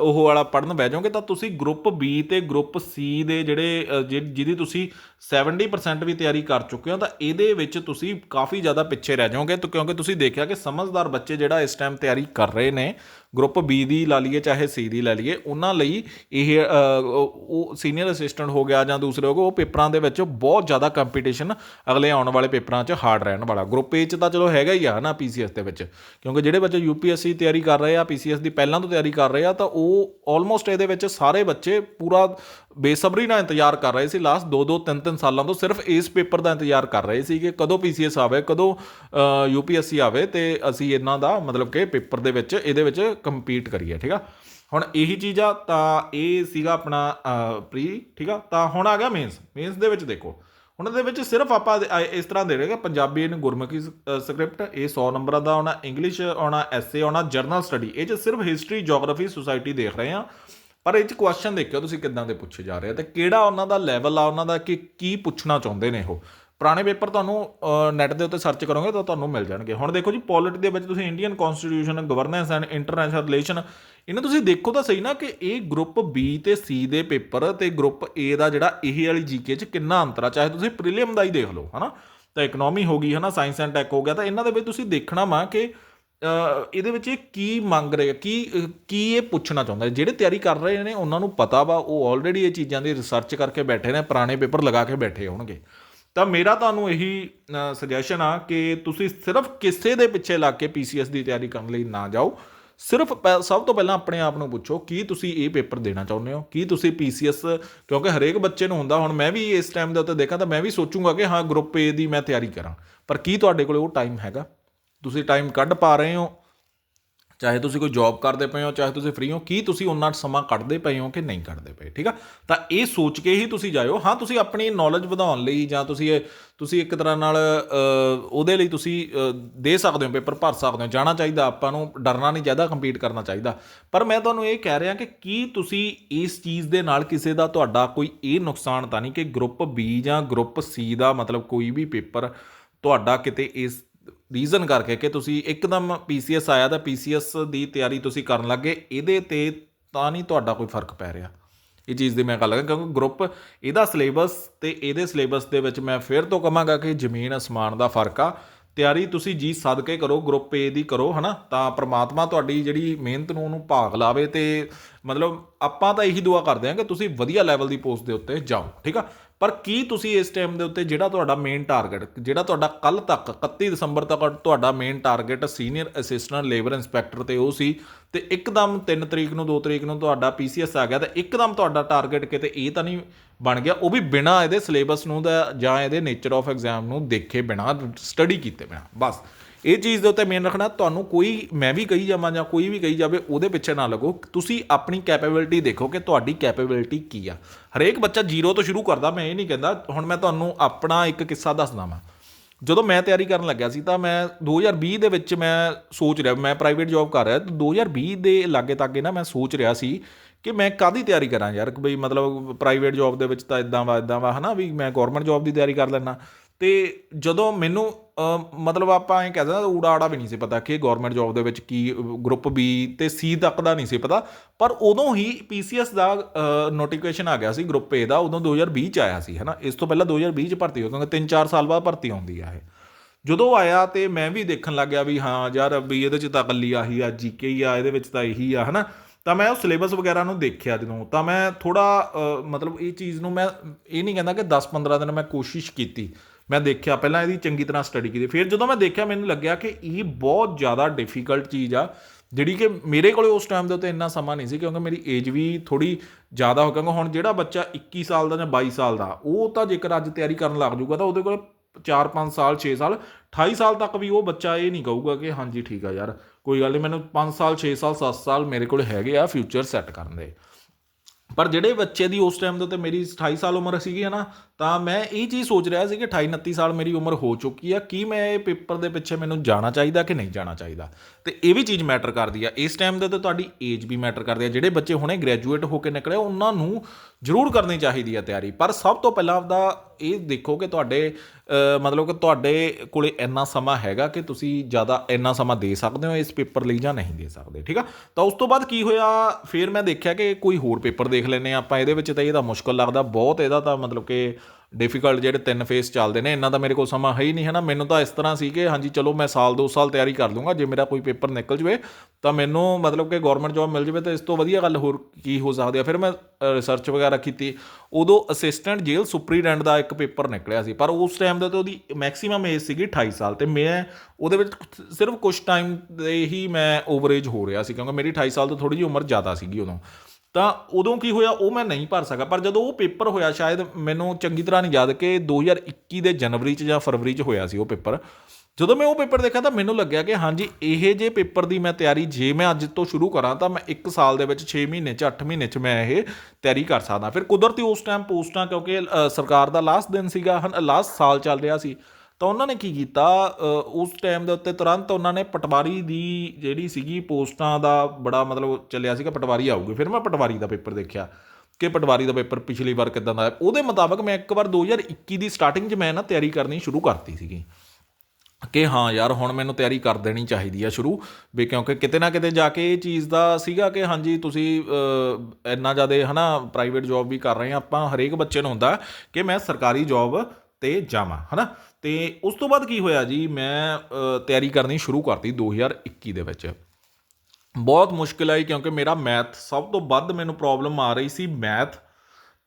ਉਹ ਵਾਲਾ ਪੜਨ ਬਹਿ ਜਾਓਗੇ, ਤਾਂ ਤੁਸੀਂ ਗਰੁੱਪ B ਤੇ ਗਰੁੱਪ C ਦੇ ਜਿਹੜੇ ਜਿ- ਜਿਹਦੀ ਤੁਸੀਂ 70% ਵੀ ਤਿਆਰੀ ਕਰ ਚੁੱਕੇ ਹੋ, ਤਾਂ ਇਹਦੇ ਵਿੱਚ ਤੁਸੀਂ ਕਾਫੀ ਜ਼ਿਆਦਾ ਪਿੱਛੇ ਰਹਿ ਜਾਓਗੇ, ਤਾਂ ਕਿਉਂਕਿ ਤੁਸੀਂ ਦੇਖਿਆ ਕਿ ਸਮਝਦਾਰ ਬੱਚੇ ਜਿਹੜਾ ਇਸ ਟਾਈਮ ਤਿਆਰੀ ਕਰ ਰਹੇ ਨੇ ਗਰੁੱਪ ਬੀ ਦੀ ਲਾ ਲਈਏ, ਚਾਹੇ ਸੀ ਦੀ ਲੈ ਲਈਏ, ਉਹਨਾਂ ਲਈ ਇਹ ਉਹ- ਸੀਨੀਅਰ ਅਸਿਸਟੈਂਟ ਹੋ ਗਿਆ ਜਾਂ ਦੂਸਰੇ ਹੋ ਗਏ, ਉਹ ਪੇਪਰਾਂ ਦੇ ਵਿੱਚ ਬਹੁਤ ਜ਼ਿਆਦਾ ਕੰਪੀਟੀਸ਼ਨ ਅਗਲੇ ਆਉਣ ਵਾਲੇ ਪੇਪਰਾਂ 'ਚ ਹਾਰਡ ਰਹਿਣ ਵਾਲਾ। ਗਰੁੱਪ ਏ 'ਚ ਤਾਂ ਚਲੋ ਹੈਗਾ ਹੀ ਆ ਨਾ PCS ਦੇ ਵਿੱਚ। ਕਿਉਂਕਿ ਜਿਹੜੇ ਬੱਚੇ UPSC ਤਿਆਰੀ ਕਰ ਰਹੇ ਆ PCS ਦੀ ਪਹਿਲਾਂ ਤੋਂ ਤਿਆਰੀ ਕਰ ਰਹੇ ਆ, ਤਾਂ ਉਹ ਆਲਮੋਸਟ ਇਹਦੇ ਵਿੱਚ ਸਾਰੇ ਬੱਚੇ ਪੂਰਾ ਬੇਸਬਰੀ ਨਾਲ ਇੰਤਜ਼ਾਰ ਕਰ ਰਹੇ ਸੀ। ਲਾਸਟ 2-2 3-3 ਸਾਲਾਂ ਤੋਂ ਸਿਰਫ ਇਸ ਪੇਪਰ ਦਾ ਇੰਤਜ਼ਾਰ ਕਰ ਰਹੇ ਸੀ ਕਿ ਕਦੋਂ PCS ਆਵੇ, ਕਦੋਂ UPSC ਆਵੇ ਤੇ ਅਸੀਂ ਇਹਨਾਂ ਦਾ ਮਤਲਬ ਕਿ ਪੇਪਰ ਦੇ ਵਿੱਚ, ਇਹਦੇ ਵਿੱਚ ਕੰਪੀਟ ਕਰੀਏ, ਠੀਕ ਆ? ਹੁਣ ਇਹੀ ਚੀਜ਼ ਆ, ਤਾਂ ਇਹ ਸੀਗਾ ਆਪਣਾ ਪ੍ਰੀ, ਠੀਕ ਆ? ਤਾਂ ਹੁਣ ਆ ਗਿਆ ਮੇਨਸ ਮੇਨਸ ਦੇ ਵਿੱਚ ਦੇਖੋ। ਹੁਣ ਇਹਦੇ ਵਿੱਚ ਸਿਰਫ ਆਪਾਂ ਇਸ ਤਰ੍ਹਾਂ ਦੇ ਰਹੇਗਾ ਪੰਜਾਬੀ ਇਹਨੂੰ ਗੁਰਮੁਖੀ ਸਕ੍ਰਿਪਟ ਇਹ 100 ਨੰਬਰਾਂ ਦਾ ਆਉਣਾ ਇੰਗਲਿਸ਼ ਆਉਣਾ ਐਸੇ ਆਉਣਾ ਜਰਨਲ ਸਟੱਡੀ ਇਹ ਚ ਸਿਰਫ ਹਿਸਟਰੀ ਜੀਓਗ੍ਰਾਫੀ ਸੁਸਾਇਟੀ ਦੇਖ ਰਹੇ ਆ। ਪਰ ਇਹ ਚ ਕੁਐਸਚਨ ਦੇਖਿਓ, ਤੁਸੀਂ ਕਿੱਦਾਂ ਦੇ ਪੁੱਛੇ ਜਾ ਰਹੇ ਆ ਤੇ ਕਿਹੜਾ ਉਹਨਾਂ ਦਾ ਲੈਵਲ ਆ, ਉਹਨਾਂ ਦਾ ਕਿ ਕੀ ਪੁੱਛਣਾ ਚਾਹੁੰਦੇ ਨੇ ਉਹ? ਪੁਰਾਣੇ ਪੇਪਰ ਤੁਹਾਨੂੰ ਨੈਟ ਦੇ ਉੱਤੇ ਸਰਚ ਕਰੋਗੇ ਤਾਂ ਤੁਹਾਨੂੰ ਮਿਲ ਜਾਣਗੇ। ਹੁਣ ਦੇਖੋ ਜੀ ਪੋਲਿਟੀ ਦੇ ਵਿੱਚ ਤੁਸੀਂ Indian constitution governance and international relation ਇਹਨਾਂ ਤੁਸੀਂ ਦੇਖੋ ਤਾਂ ਸਹੀ ਨਾ ਕਿ ਇਹ ਗਰੁੱਪ B ਤੇ C ਦੇ ਪੇਪਰ ਤੇ ਗਰੁੱਪ A ਦਾ ਜਿਹੜਾ ਇਹ ਵਾਲੀ ਜੀਕੇ ਚ ਕਿੰਨਾ ਅੰਤਰ ਆ, ਚਾਹੇ ਤੁਸੀਂ ਪ੍ਰੀਲੀਮ ਦਾ ਹੀ ਦੇਖ ਲਓ, ਹਨਾ? ਤਾਂ ਇਕਨੋਮੀ ਹੋ ਗਈ, ਹਨਾ? ਸਾਇੰਸ ਐਂਡ ਟੈਕ ਹੋ ਗਿਆ, ਤਾਂ ਇਹਨਾਂ ਦੇ ਵਿੱਚ ਤੁਸੀਂ ਦੇਖਣਾ ਵਾ ਕਿ ਇਹਦੇ ਵਿੱਚ ਇਹ ਕੀ ਮੰਗ ਰਹੇ ਆ, ਕੀ ਕੀ ਇਹ ਪੁੱਛਣਾ ਚਾਹੁੰਦਾ ਜਿਹੜੇ ਤਿਆਰੀ ਕਰ ਰਹੇ ਨੇ ਉਹਨਾਂ ਨੂੰ ਪਤਾ ਵਾ ਉਹ ਆਲਰੇਡੀ ਇਹ ਚੀਜ਼ਾਂ ਦੀ ਰਿਸਰਚ ਕਰਕੇ ਬੈਠੇ ਨੇ ਪੁਰਾਣੇ ਪੇਪਰ ਲਗਾ ਕੇ ਬੈਠੇ ਹੋਣਗੇ। ਤਾਂ ਮੇਰਾ ਤੁਹਾਨੂੰ ਇਹੀ ਸੁਜੈਸ਼ਨ ਆ ਕਿ ਤੁਸੀਂ ਸਿਰਫ ਕਿਸੇ ਦੇ ਪਿੱਛੇ ਲੱਗ ਕੇ ਪੀਸੀਐਸ ਦੀ ਤਿਆਰੀ ਕਰਨ ਲਈ ਨਾ ਜਾਓ। ਸਿਰਫ ਪਹਿ- ਸਭ ਤੋਂ ਪਹਿਲਾਂ ਆਪਣੇ ਆਪ ਨੂੰ ਪੁੱਛੋ ਕੀ ਤੁਸੀਂ ਇਹ ਪੇਪਰ ਦੇਣਾ ਚਾਹੁੰਦੇ ਹੋ? ਕੀ ਤੁਸੀਂ ਪੀਸੀਐਸ ਕਿਉਂਕਿ ਹਰੇਕ ਬੱਚੇ ਨੂੰ ਹੁੰਦਾ ਹੁਣ ਮੈਂ ਵੀ ਇਸ ਟਾਈਮ ਦੇ ਉੱਤੇ ਦੇਖਾਂ ਤਾਂ ਮੈਂ ਵੀ ਸੋਚੂੰਗਾ ਕਿ ਹਾਂ ਗਰੁੱਪ ਏ ਦੀ ਮੈਂ ਤਿਆਰੀ ਕਰਾਂ। ਪਰ ਕੀ ਤੁਹਾਡੇ ਕੋਲੇ ਉਹ ਟਾਈਮ ਹੈਗਾ? ਤੁਸੀਂ ਟਾਈਮ ਕੱਢ ਪਾ ਰਹੇ ਹੋ, ਚਾਹੇ ਤੁਸੀਂ ਕੋਈ ਜੌਬ ਕਰਦੇ ਪਏ ਹੋ, ਚਾਹੇ ਤੁਸੀਂ ਫ੍ਰੀ ਹੋ, ਕੀ ਤੁਸੀਂ ਉਹਨਾਂ ਸਮਾਂ ਕੱਢਦੇ ਪਏ ਹੋ ਕਿ ਨਹੀਂ ਕੱਢਦੇ ਪਏ, ਠੀਕ ਆ? ਤਾਂ ਇਹ ਸੋਚ ਕੇ ਹੀ ਤੁਸੀਂ ਜਾਇਓ। ਹਾਂ, ਤੁਸੀਂ ਆਪਣੀ ਨੌਲੇਜ ਵਧਾਉਣ ਲਈ ਜਾਂ ਤੁਸੀਂ ਇਹ, ਤੁਸੀਂ ਇੱਕ ਤਰ੍ਹਾਂ ਨਾਲ ਉਹਦੇ ਲਈ ਤੁਸੀਂ ਦੇ ਸਕਦੇ ਹੋ ਪੇਪਰ ਭਰ ਸਕਦੇ ਹੋ। ਜਾਣਾ ਚਾਹੀਦਾ, ਆਪਾਂ ਨੂੰ ਡਰਨਾ ਨਹੀਂ ਚਾਹੀਦਾ ਕੰਪੀਟ ਕਰਨਾ ਚਾਹੀਦਾ। ਪਰ ਮੈਂ ਤੁਹਾਨੂੰ ਇਹ ਕਹਿ ਰਿਹਾ ਕਿ ਕੀ ਤੁਸੀਂ ਇਸ ਚੀਜ਼ ਦੇ ਨਾਲ ਕਿਸੇ ਦਾ ਤੁਹਾਡਾ ਕੋਈ ਇਹ ਨੁਕਸਾਨ ਤਾਂ ਨਹੀਂ ਕਿ ਗਰੁੱਪ ਬੀ ਜਾਂ ਗਰੁੱਪ ਸੀ ਦਾ ਮਤਲਬ ਕੋਈ ਵੀ ਪੇਪਰ ਤੁਹਾਡਾ ਕਿਤੇ ਇਸ ਰੀਜ਼ਨ ਕਰਕੇ ਕਿ ਤੁਸੀਂ ਇੱਕਦਮ ਪੀਸੀਐਸ ਆਇਆ ਤਾਂ ਪੀਸੀਐਸ ਦੀ ਤਿਆਰੀ ਤੁਸੀਂ ਕਰਨ ਲੱਗੇ, ਇਹਦੇ ਤੇ ਤਾਂ ਨਹੀਂ ਤੁਹਾਡਾ ਕੋਈ ਫ਼ਰਕ ਪੈ ਰਿਹਾ। ਇਹ ਚੀਜ਼ ਦੀ ਮੈਂ ਗੱਲ ਕਰਾਂ, ਕਿਉਂਕਿ ਗਰੁੱਪ ਇਹਦਾ ਸਿਲੇਬਸ ਤੇ ਇਹਦੇ ਸਿਲੇਬਸ ਦੇ ਵਿੱਚ ਮੈਂ ਫਿਰ ਤੋਂ ਕਹਾਂਗਾ ਕਿ ਜ਼ਮੀਨ ਅਸਮਾਨ ਦਾ ਫ਼ਰਕ ਆ। ਤਿਆਰੀ ਤੁਸੀਂ ਜੀ ਸਦਕੇ ਕਰੋ ਗਰੁੱਪ ਏ ਦੀ ਕਰੋ, ਹਨਾ? ਤਾਂ ਪ੍ਰਮਾਤਮਾ ਤੁਹਾਡੀ ਜਿਹੜੀ ਮਿਹਨਤ ਨੂੰ ਉਹਨੂੰ ਭਾਗ ਲਾਵੇ ਤੇ ਮਤਲਬ ਆਪਾਂ ਤਾਂ ਇਹੀ ਦੁਆ ਕਰਦੇ ਹਾਂ ਕਿ ਤੁਸੀਂ ਵਧੀਆ ਲੈਵਲ ਦੀ ਪੋਸਟ ਦੇ ਉੱਤੇ ਜਾਓ, ਠੀਕ ਆ? ਪਰ ਕੀ ਤੁਸੀਂ ਇਸ ਟਾਈਮ ਦੇ ਉੱਤੇ ਜਿਹੜਾ ਤੁਹਾਡਾ ਮੇਨ ਟਾਰਗੇਟ ਜਿਹੜਾ ਤੁਹਾਡਾ ਕੱਲ ਤੱਕ 31 ਦਸੰਬਰ ਤੱਕ ਤੁਹਾਡਾ main target senior assistant labour inspector ਤੇ ਉਹ ਸੀ ਤੇ ਇੱਕਦਮ 3 ਤਰੀਕ ਨੂੰ 2 ਤਰੀਕ ਨੂੰ ਤੁਹਾਡਾ ਪੀਸੀਐਸ ਆ ਗਿਆ ਤੇ ਇੱਕਦਮ ਤੁਹਾਡਾ ਟਾਰਗੇਟ ਕਿਤੇ ਇਹ ਤਾਂ ਨਹੀਂ ਬਣ ਗਿਆ, ਉਹ ਵੀ ਬਿਨਾ ਇਹਦੇ ਸਿਲੇਬਸ ਨੂੰ ਦਾ ਜਾਂ ਇਹਦੇ ਨੇਚਰ ਆਫ ਐਗਜ਼ਾਮ ਨੂੰ ਦੇਖੇ ਬਿਨਾ ਸਟੱਡੀ ਕੀਤੇ ਬਿਨਾ, ਬਸ। ਇਹ ਚੀਜ਼ ਦੇ ਉੱਤੇ ਮੇਨ ਰੱਖਣਾ, ਤੁਹਾਨੂੰ ਕੋਈ, ਮੈਂ ਵੀ ਕਹੀ ਜਾਵਾਂ ਜਾਂ ਕੋਈ ਵੀ ਕਹੀ ਜਾਵੇ, ਉਹਦੇ ਪਿੱਛੇ ਨਾ ਲੱਗੋ। ਤੁਸੀਂ ਆਪਣੀ ਕੈਪੇਬਿਲਿਟੀ ਦੇਖੋ ਕਿ ਤੁਹਾਡੀ ਕੈਪੇਬਿਲਿਟੀ ਕੀ ਆ। ਹਰੇਕ ਬੱਚਾ ਜ਼ੀਰੋ ਤੋਂ ਸ਼ੁਰੂ ਕਰਦਾ, ਮੈਂ ਇਹ ਨਹੀਂ ਕਹਿੰਦਾ। ਹੁਣ ਮੈਂ ਤੁਹਾਨੂੰ ਆਪਣਾ ਇੱਕ ਕਿੱਸਾ ਦੱਸਦਾ ਵਾਂ। ਜਦੋਂ ਮੈਂ ਤਿਆਰੀ ਕਰਨ ਲੱਗਿਆ ਸੀ, ਤਾਂ ਮੈਂ 2020 ਦੇ ਵਿੱਚ ਮੈਂ ਸੋਚ ਰਿਹਾ, ਮੈਂ ਪ੍ਰਾਈਵੇਟ ਜੌਬ ਕਰ ਰਿਹਾ। ਤੇ 2020 ਦੇ ਲਾਗੇ ਤਾਗੇ ਨਾ ਮੈਂ ਸੋਚ ਰਿਹਾ ਸੀ ਕਿ ਮੈਂ ਕਾਦੀ ਤਿਆਰੀ ਕਰਾਂ ਯਾਰ? ਕਿ ਬਈ ਮਤਲਬ ਪ੍ਰਾਈਵੇਟ ਜੌਬ ਦੇ ਵਿੱਚ ਤਾਂ ਇਦਾਂ ਵਾ ਇਦਾਂ ਵਾ, ਹਨਾ? ਵੀ ਮੈਂ ਗਵਰਨਮੈਂਟ ਜੌਬ ਦੀ ਤਿਆਰੀ ਕਰ ਲੈਣਾ ਅਤੇ ਜਦੋਂ ਮੈਨੂੰ ਮਤਲਬ ਆਪਾਂ ਐਂ ਕਹਿ ਦਿੰਦੇ ਊੜਾ ਆੜਾ ਵੀ ਨਹੀਂ ਸੀ ਪਤਾ ਕਿ ਗੌਰਮੈਂਟ ਜੌਬ ਦੇ ਵਿੱਚ ਕੀ ਗਰੁੱਪ ਬੀ ਤੇ ਸੀ ਤੱਕ ਦਾ ਨਹੀਂ ਸੀ ਪਤਾ। ਪਰ ਉਦੋਂ ਹੀ PCS ਦਾ ਨੋਟੀਫਿਕੇਸ਼ਨ ਆ ਗਿਆ ਸੀ ਗਰੁੱਪ ਏ ਦਾ, ਉਦੋਂ 2020 ਚ ਆਇਆ ਸੀ, ਹਨਾ। ਇਸ ਤੋਂ ਪਹਿਲਾਂ 2020 ਚ ਭਰਤੀ ਹੋਈ ਕਿਉਂਕਿ 3-4 ਸਾਲ ਬਾਅਦ ਭਰਤੀ ਆਉਂਦੀ ਆ ਇਹ। ਜਦੋਂ ਆਇਆ ਤੇ ਮੈਂ ਵੀ ਦੇਖਣ ਲੱਗ ਗਿਆ ਵੀ ਹਾਂ ਯਾਰ, ਵੀ ਇਹਦੇ ਚ ਤਾਂ ਇਕੱਲੀ ਆਹੀ ਆ ਜੀਕੇ ਹੀ ਆ, ਇਹਦੇ ਵਿੱਚ ਤਾਂ ਇਹੀ ਆ, ਹਨਾ। ਤਾਂ ਮੈਂ ਉਹ ਸਿਲੇਬਸ ਵਗੈਰਾ ਨੂੰ ਦੇਖਿਆ ਜਦੋਂ, ਤਾਂ ਮੈਂ ਥੋੜਾ ਮਤਲਬ ਇਹ ਚੀਜ਼ ਨੂੰ ਮੈਂ, ਇਹ ਨਹੀਂ ਕਹਿੰਦਾ ਕਿ 10-15 ਦਿਨ ਮੈਂ ਕੋਸ਼ਿਸ਼ ਕੀਤੀ। ਮੈਂ ਦੇਖਿਆ, ਪਹਿਲਾਂ ਇਹਦੀ ਚੰਗੀ ਤਰ੍ਹਾਂ ਸਟੱਡੀ ਕੀਤੀ। ਫਿਰ ਜਦੋਂ ਮੈਂ ਦੇਖਿਆ, ਮੈਨੂੰ ਲੱਗਿਆ ਕਿ ਇਹ ਬਹੁਤ ਜ਼ਿਆਦਾ ਡਿਫਿਕਲਟ ਚੀਜ਼ ਆ, ਜਿਹੜੀ ਕਿ ਮੇਰੇ ਕੋਲੇ ਉਸ ਟਾਈਮ ਦੇ ਉੱਤੇ ਇੰਨਾ ਸਮਾਂ ਨਹੀਂ ਸੀ, ਕਿਉਂਕਿ ਮੇਰੀ ਏਜ ਵੀ ਥੋੜੀ ਜ਼ਿਆਦਾ ਹੋ ਕਿਉਂਕਿ ਹੁਣ ਜਿਹੜਾ ਬੱਚਾ 21 ਸਾਲ ਦਾ ਜਾਂ 22 ਸਾਲ ਦਾ, ਉਹ ਤਾਂ ਜੇਕਰ ਅੱਜ ਤਿਆਰੀ ਕਰਨ ਲੱਗ ਜਾਊਗਾ, ਤਾਂ ਉਹਦੇ ਕੋਲ 4-5 ਸਾਲ 6 ਸਾਲ 28 ਸਾਲ ਤੱਕ ਵੀ ਉਹ ਬੱਚਾ ਇਹ ਨਹੀਂ ਕਹੂਗਾ ਕਿ ਹਾਂਜੀ, ਠੀਕ ਆ ਯਾਰ, ਕੋਈ ਗੱਲ ਨਹੀਂ, ਮੈਨੂੰ 5 ਸਾਲ 6 ਸਾਲ 7 ਸਾਲ ਮੇਰੇ ਕੋਲ ਹੈਗੇ ਆ ਫਿਊਚਰ ਸੈੱਟ ਕਰਨ ਦੇ। ਪਰ ਜਿਹੜੇ ਬੱਚੇ ਦੀ ਉਸ ਟਾਈਮ ਦੇ ਉੱਤੇ ਮੇਰੀ 28 ਸਾਲ ਉਮਰ ਸੀਗੀ ਹੈ ਨਾ ਤਾਂ ਮੈਂ ਇਹ ਚੀਜ਼ ਸੋਚ ਰਿਹਾ ਸੀ ਕਿ 28 29 ਸਾਲ ਮੇਰੀ ਉਮਰ ਹੋ ਚੁੱਕੀ ਆ, ਕੀ ਮੈਂ ਇਹ ਪੇਪਰ ਦੇ ਪਿੱਛੇ ਮੈਨੂੰ ਜਾਣਾ ਚਾਹੀਦਾ ਕਿ ਨਹੀਂ ਜਾਣਾ ਚਾਹੀਦਾ? ਤੇ ਇਹ ਵੀ ਚੀਜ਼ ਮੈਟਰ ਕਰਦੀ ਆ। ਇਸ ਟਾਈਮ ਦੇ ਉੱਤੇ ਤੁਹਾਡੀ ਏਜ ਵੀ ਮੈਟਰ ਕਰਦੀ ਆ। ਜਿਹੜੇ ਬੱਚੇ ਹੁਣੇ ਗ੍ਰੈਜੂਏਟ ਹੋ ਕੇ ਨਿਕਲੇ ਉਹਨਾਂ ਨੂੰ ਜ਼ਰੂਰ ਕਰਨੀ ਚਾਹੀਦੀ ਆ ਤਿਆਰੀ। ਪਰ ਸਭ ਤੋਂ ਪਹਿਲਾਂ ਆਪਦਾ ਇਹ ਦੇਖੋ ਕਿ ਤੁਹਾਡੇ ਮਤਲਬ ਕਿ ਤੁਹਾਡੇ ਕੋਲੇ ਇੰਨਾ ਸਮਾਂ ਹੈਗਾ ਕਿ ਤੁਸੀਂ ਜ਼ਿਆਦਾ ਇੰਨਾ ਸਮਾਂ ਦੇ ਸਕਦੇ ਹੋ ਇਸ ਪੇਪਰ ਲਈ ਜਾਂ ਨਹੀਂ ਦੇ ਸਕਦੇ, ਠੀਕ ਆ? ਤਾਂ ਉਸ ਤੋਂ ਬਾਅਦ ਕੀ ਹੋਇਆ, ਫਿਰ ਮੈਂ ਦੇਖਿਆ ਕਿ ਕੋਈ ਹੋਰ ਪੇਪਰ ਦੇਖ ਲੈਨੇ ਆਪਾਂ, ਇਹਦੇ ਵਿੱਚ ਤਾਂ ਇਹਦਾ ਮੁਸ਼ਕਲ ਲੱਗਦਾ ਬਹੁਤ, ਇਹਦਾ ਤਾਂ ਮਤਲਬ ਕਿ ਡਿਫਿਕਲਟ ਜਿਹੜੇ ਤਿੰਨ ਫੇਸ ਚੱਲਦੇ ਨੇ ਇਹਨਾਂ ਦਾ ਮੇਰੇ ਕੋਲ ਸਮਾਂ ਹੈ ਹੀ ਨਹੀਂ ਹੈ ਨਾ ਮੈਨੂੰ ਤਾਂ ਇਸ ਤਰ੍ਹਾਂ ਸੀ ਕਿ ਹਾਂਜੀ, ਚਲੋ ਮੈਂ ਸਾਲ ਦੋ ਸਾਲ ਤਿਆਰੀ ਕਰ ਲੂੰਗਾ, ਜੇ ਮੇਰਾ ਕੋਈ ਪੇਪਰ ਨਿਕਲ ਜਵੇ, ਤਾਂ ਮੈਨੂੰ ਮਤਲਬ ਕਿ ਗਵਰਨਮੈਂਟ ਜੌਬ ਮਿਲ ਜਵੇ ਤਾਂ ਇਸ ਤੋਂ ਵਧੀਆ ਗੱਲ ਹੋਰ ਕੀ ਹੋ ਸਕਦੀ ਆ? ਫਿਰ ਮੈਂ ਰਿਸਰਚ ਵਗੈਰਾ ਕੀਤੀ, ਉਦੋਂ ਅਸਿਸਟੈਂਟ ਜੇਲ੍ਹ ਸੁਪਰੀਡੈਂਟ ਦਾ ਇੱਕ ਪੇਪਰ ਨਿਕਲਿਆ ਸੀ, ਪਰ ਉਸ ਟਾਈਮ ਦੇ ਤੇ ਉਹਦੀ ਮੈਕਸਿਮਮ ਏਜ ਸੀਗੀ 28 ਸਾਲ ਤੇ ਮੈਂ ਉਹਦੇ ਵਿੱਚ ਸਿਰਫ ਕੁਝ ਟਾਈਮ ਦੇ ਹੀ ਮੈਂ ਓਵਰੇਜ ਹੋ ਰਿਹਾ ਸੀ, ਕਿਉਂਕਿ ਮੇਰੀ 28 ਸਾਲ ਤੋਂ ਥੋੜੀ ਜਿਹੀ ਉਮਰ ਜ਼ਿਆਦਾ ਸੀਗੀ ਉਦੋਂ। ਤਾਂ ਉਦੋਂ ਕੀ ਹੋਇਆ, ਉਹ ਮੈਂ ਨਹੀਂ ਭਰ ਸਕਿਆ। ਪਰ ਜਦੋਂ ਉਹ ਪੇਪਰ ਹੋਇਆ, ਸ਼ਾਇਦ ਮੈਨੂੰ ਚੰਗੀ ਤਰ੍ਹਾਂ ਨਹੀਂ ਯਾਦ ਕਿ 2021 ਦੇ ਜਨਵਰੀ 'ਚ ਜਾਂ ਫਰਵਰੀ 'ਚ ਹੋਇਆ ਸੀ ਉਹ ਪੇਪਰ। ਜਦੋਂ ਮੈਂ ਉਹ ਪੇਪਰ ਦੇਖਿਆ ਤਾਂ ਮੈਨੂੰ ਲੱਗਿਆ ਕਿ ਹਾਂਜੀ, ਇਹ ਜੇ ਪੇਪਰ ਦੀ ਮੈਂ ਤਿਆਰੀ ਜੇ ਮੈਂ ਅੱਜ ਤੋਂ ਸ਼ੁਰੂ ਕਰਾਂ ਤਾਂ ਮੈਂ 1 ਸਾਲ ਦੇ ਵਿੱਚ 6 ਮਹੀਨੇ 'ਚ 8 ਮਹੀਨੇ 'ਚ ਮੈਂ ਇਹ ਤਿਆਰੀ ਕਰ ਸਕਦਾ। ਫਿਰ ਕੁਦਰਤੀ ਉਸ ਟਾਈਮ ਪੋਸਟਾਂ ਕਿਉਂਕਿ ਸਰਕਾਰ ਦਾ ਲਾਸਟ ਦਿਨ ਸੀਗਾ ਲਾਸਟ ਸਾਲ ਚੱਲ ਰਿਹਾ ਸੀ। ਤਾਂ ਉਹਨਾਂ ਨੇ ਕੀ ਕੀਤਾ? ਉਸ ਟਾਈਮ ਦੇ ਉੱਤੇ ਤੁਰੰਤ ਉਹਨਾਂ ਨੇ ਪਟਵਾਰੀ ਦੀ ਜਿਹੜੀ ਸੀਗੀ ਪੋਸਟਾਂ ਦਾ ਬੜਾ ਮਤਲਬ ਚੱਲਿਆ ਸੀਗਾ, ਪਟਵਾਰੀ ਆਊਗੀ। ਫਿਰ ਮੈਂ ਪਟਵਾਰੀ ਦਾ ਪੇਪਰ ਦੇਖਿਆ ਕਿ ਪਟਵਾਰੀ ਦਾ ਪੇਪਰ ਪਿਛਲੀ ਵਾਰ ਕਿਦਾਂ ਦਾ ਹੈ। ਉਹਦੇ ਮੁਤਾਬਕ ਮੈਂ ਇੱਕ ਵਾਰ 2021 ਦੀ ਸਟਾਰਟਿੰਗ 'ਚ ਮੈਂ ਨਾ ਤਿਆਰੀ ਕਰਨੀ ਸ਼ੁਰੂ ਕਰਤੀ ਸੀਗੀ। ਕਿ ਹਾਂ ਯਾਰ, ਹੁਣ ਮੈਨੂੰ ਤਿਆਰੀ ਕਰ ਦੇਣੀ ਚਾਹੀਦੀ ਆ ਸ਼ੁਰੂ। ਵੀ ਕਿਉਂਕਿ ਕਿਤੇ ਨਾ ਕਿਤੇ ਜਾ ਕੇ ਇਹ ਚੀਜ਼ ਦਾ ਸੀਗਾ ਕਿ ਹਾਂਜੀ, ਤੁਸੀਂ ਇੰਨਾ ਜ਼ਿਆਦਾ ਹਨਾ ਪ੍ਰਾਈਵੇਟ ਜੌਬ ਵੀ ਕਰ ਰਹੇ ਆ। ਆਪਾਂ ਹਰੇਕ ਬੱਚੇ ਨੂੰ ਹੁੰਦਾ ਕਿ ਮੈਂ ਸਰਕਾਰੀ ਜੌਬ ਤੇ ਜਾਵਾਂ, ਹਨਾ? ਤੇ ਉਸ ਤੋਂ ਬਾਅਦ ਕੀ ਹੋਇਆ ਜੀ? ਮੈਂ ਤਿਆਰੀ ਕਰਨੀ ਸ਼ੁਰੂ ਕਰਤੀ 2021 ਦੇ ਵਿੱਚ। ਬਹੁਤ ਮੁਸ਼ਕਿਲ ਆਈ ਕਿਉਂਕਿ ਮੇਰਾ ਮੈਥ ਸਭ ਤੋਂ ਵੱਧ ਮੈਨੂੰ ਪ੍ਰੋਬਲਮ ਆ ਰਹੀ ਸੀ ਮੈਥ।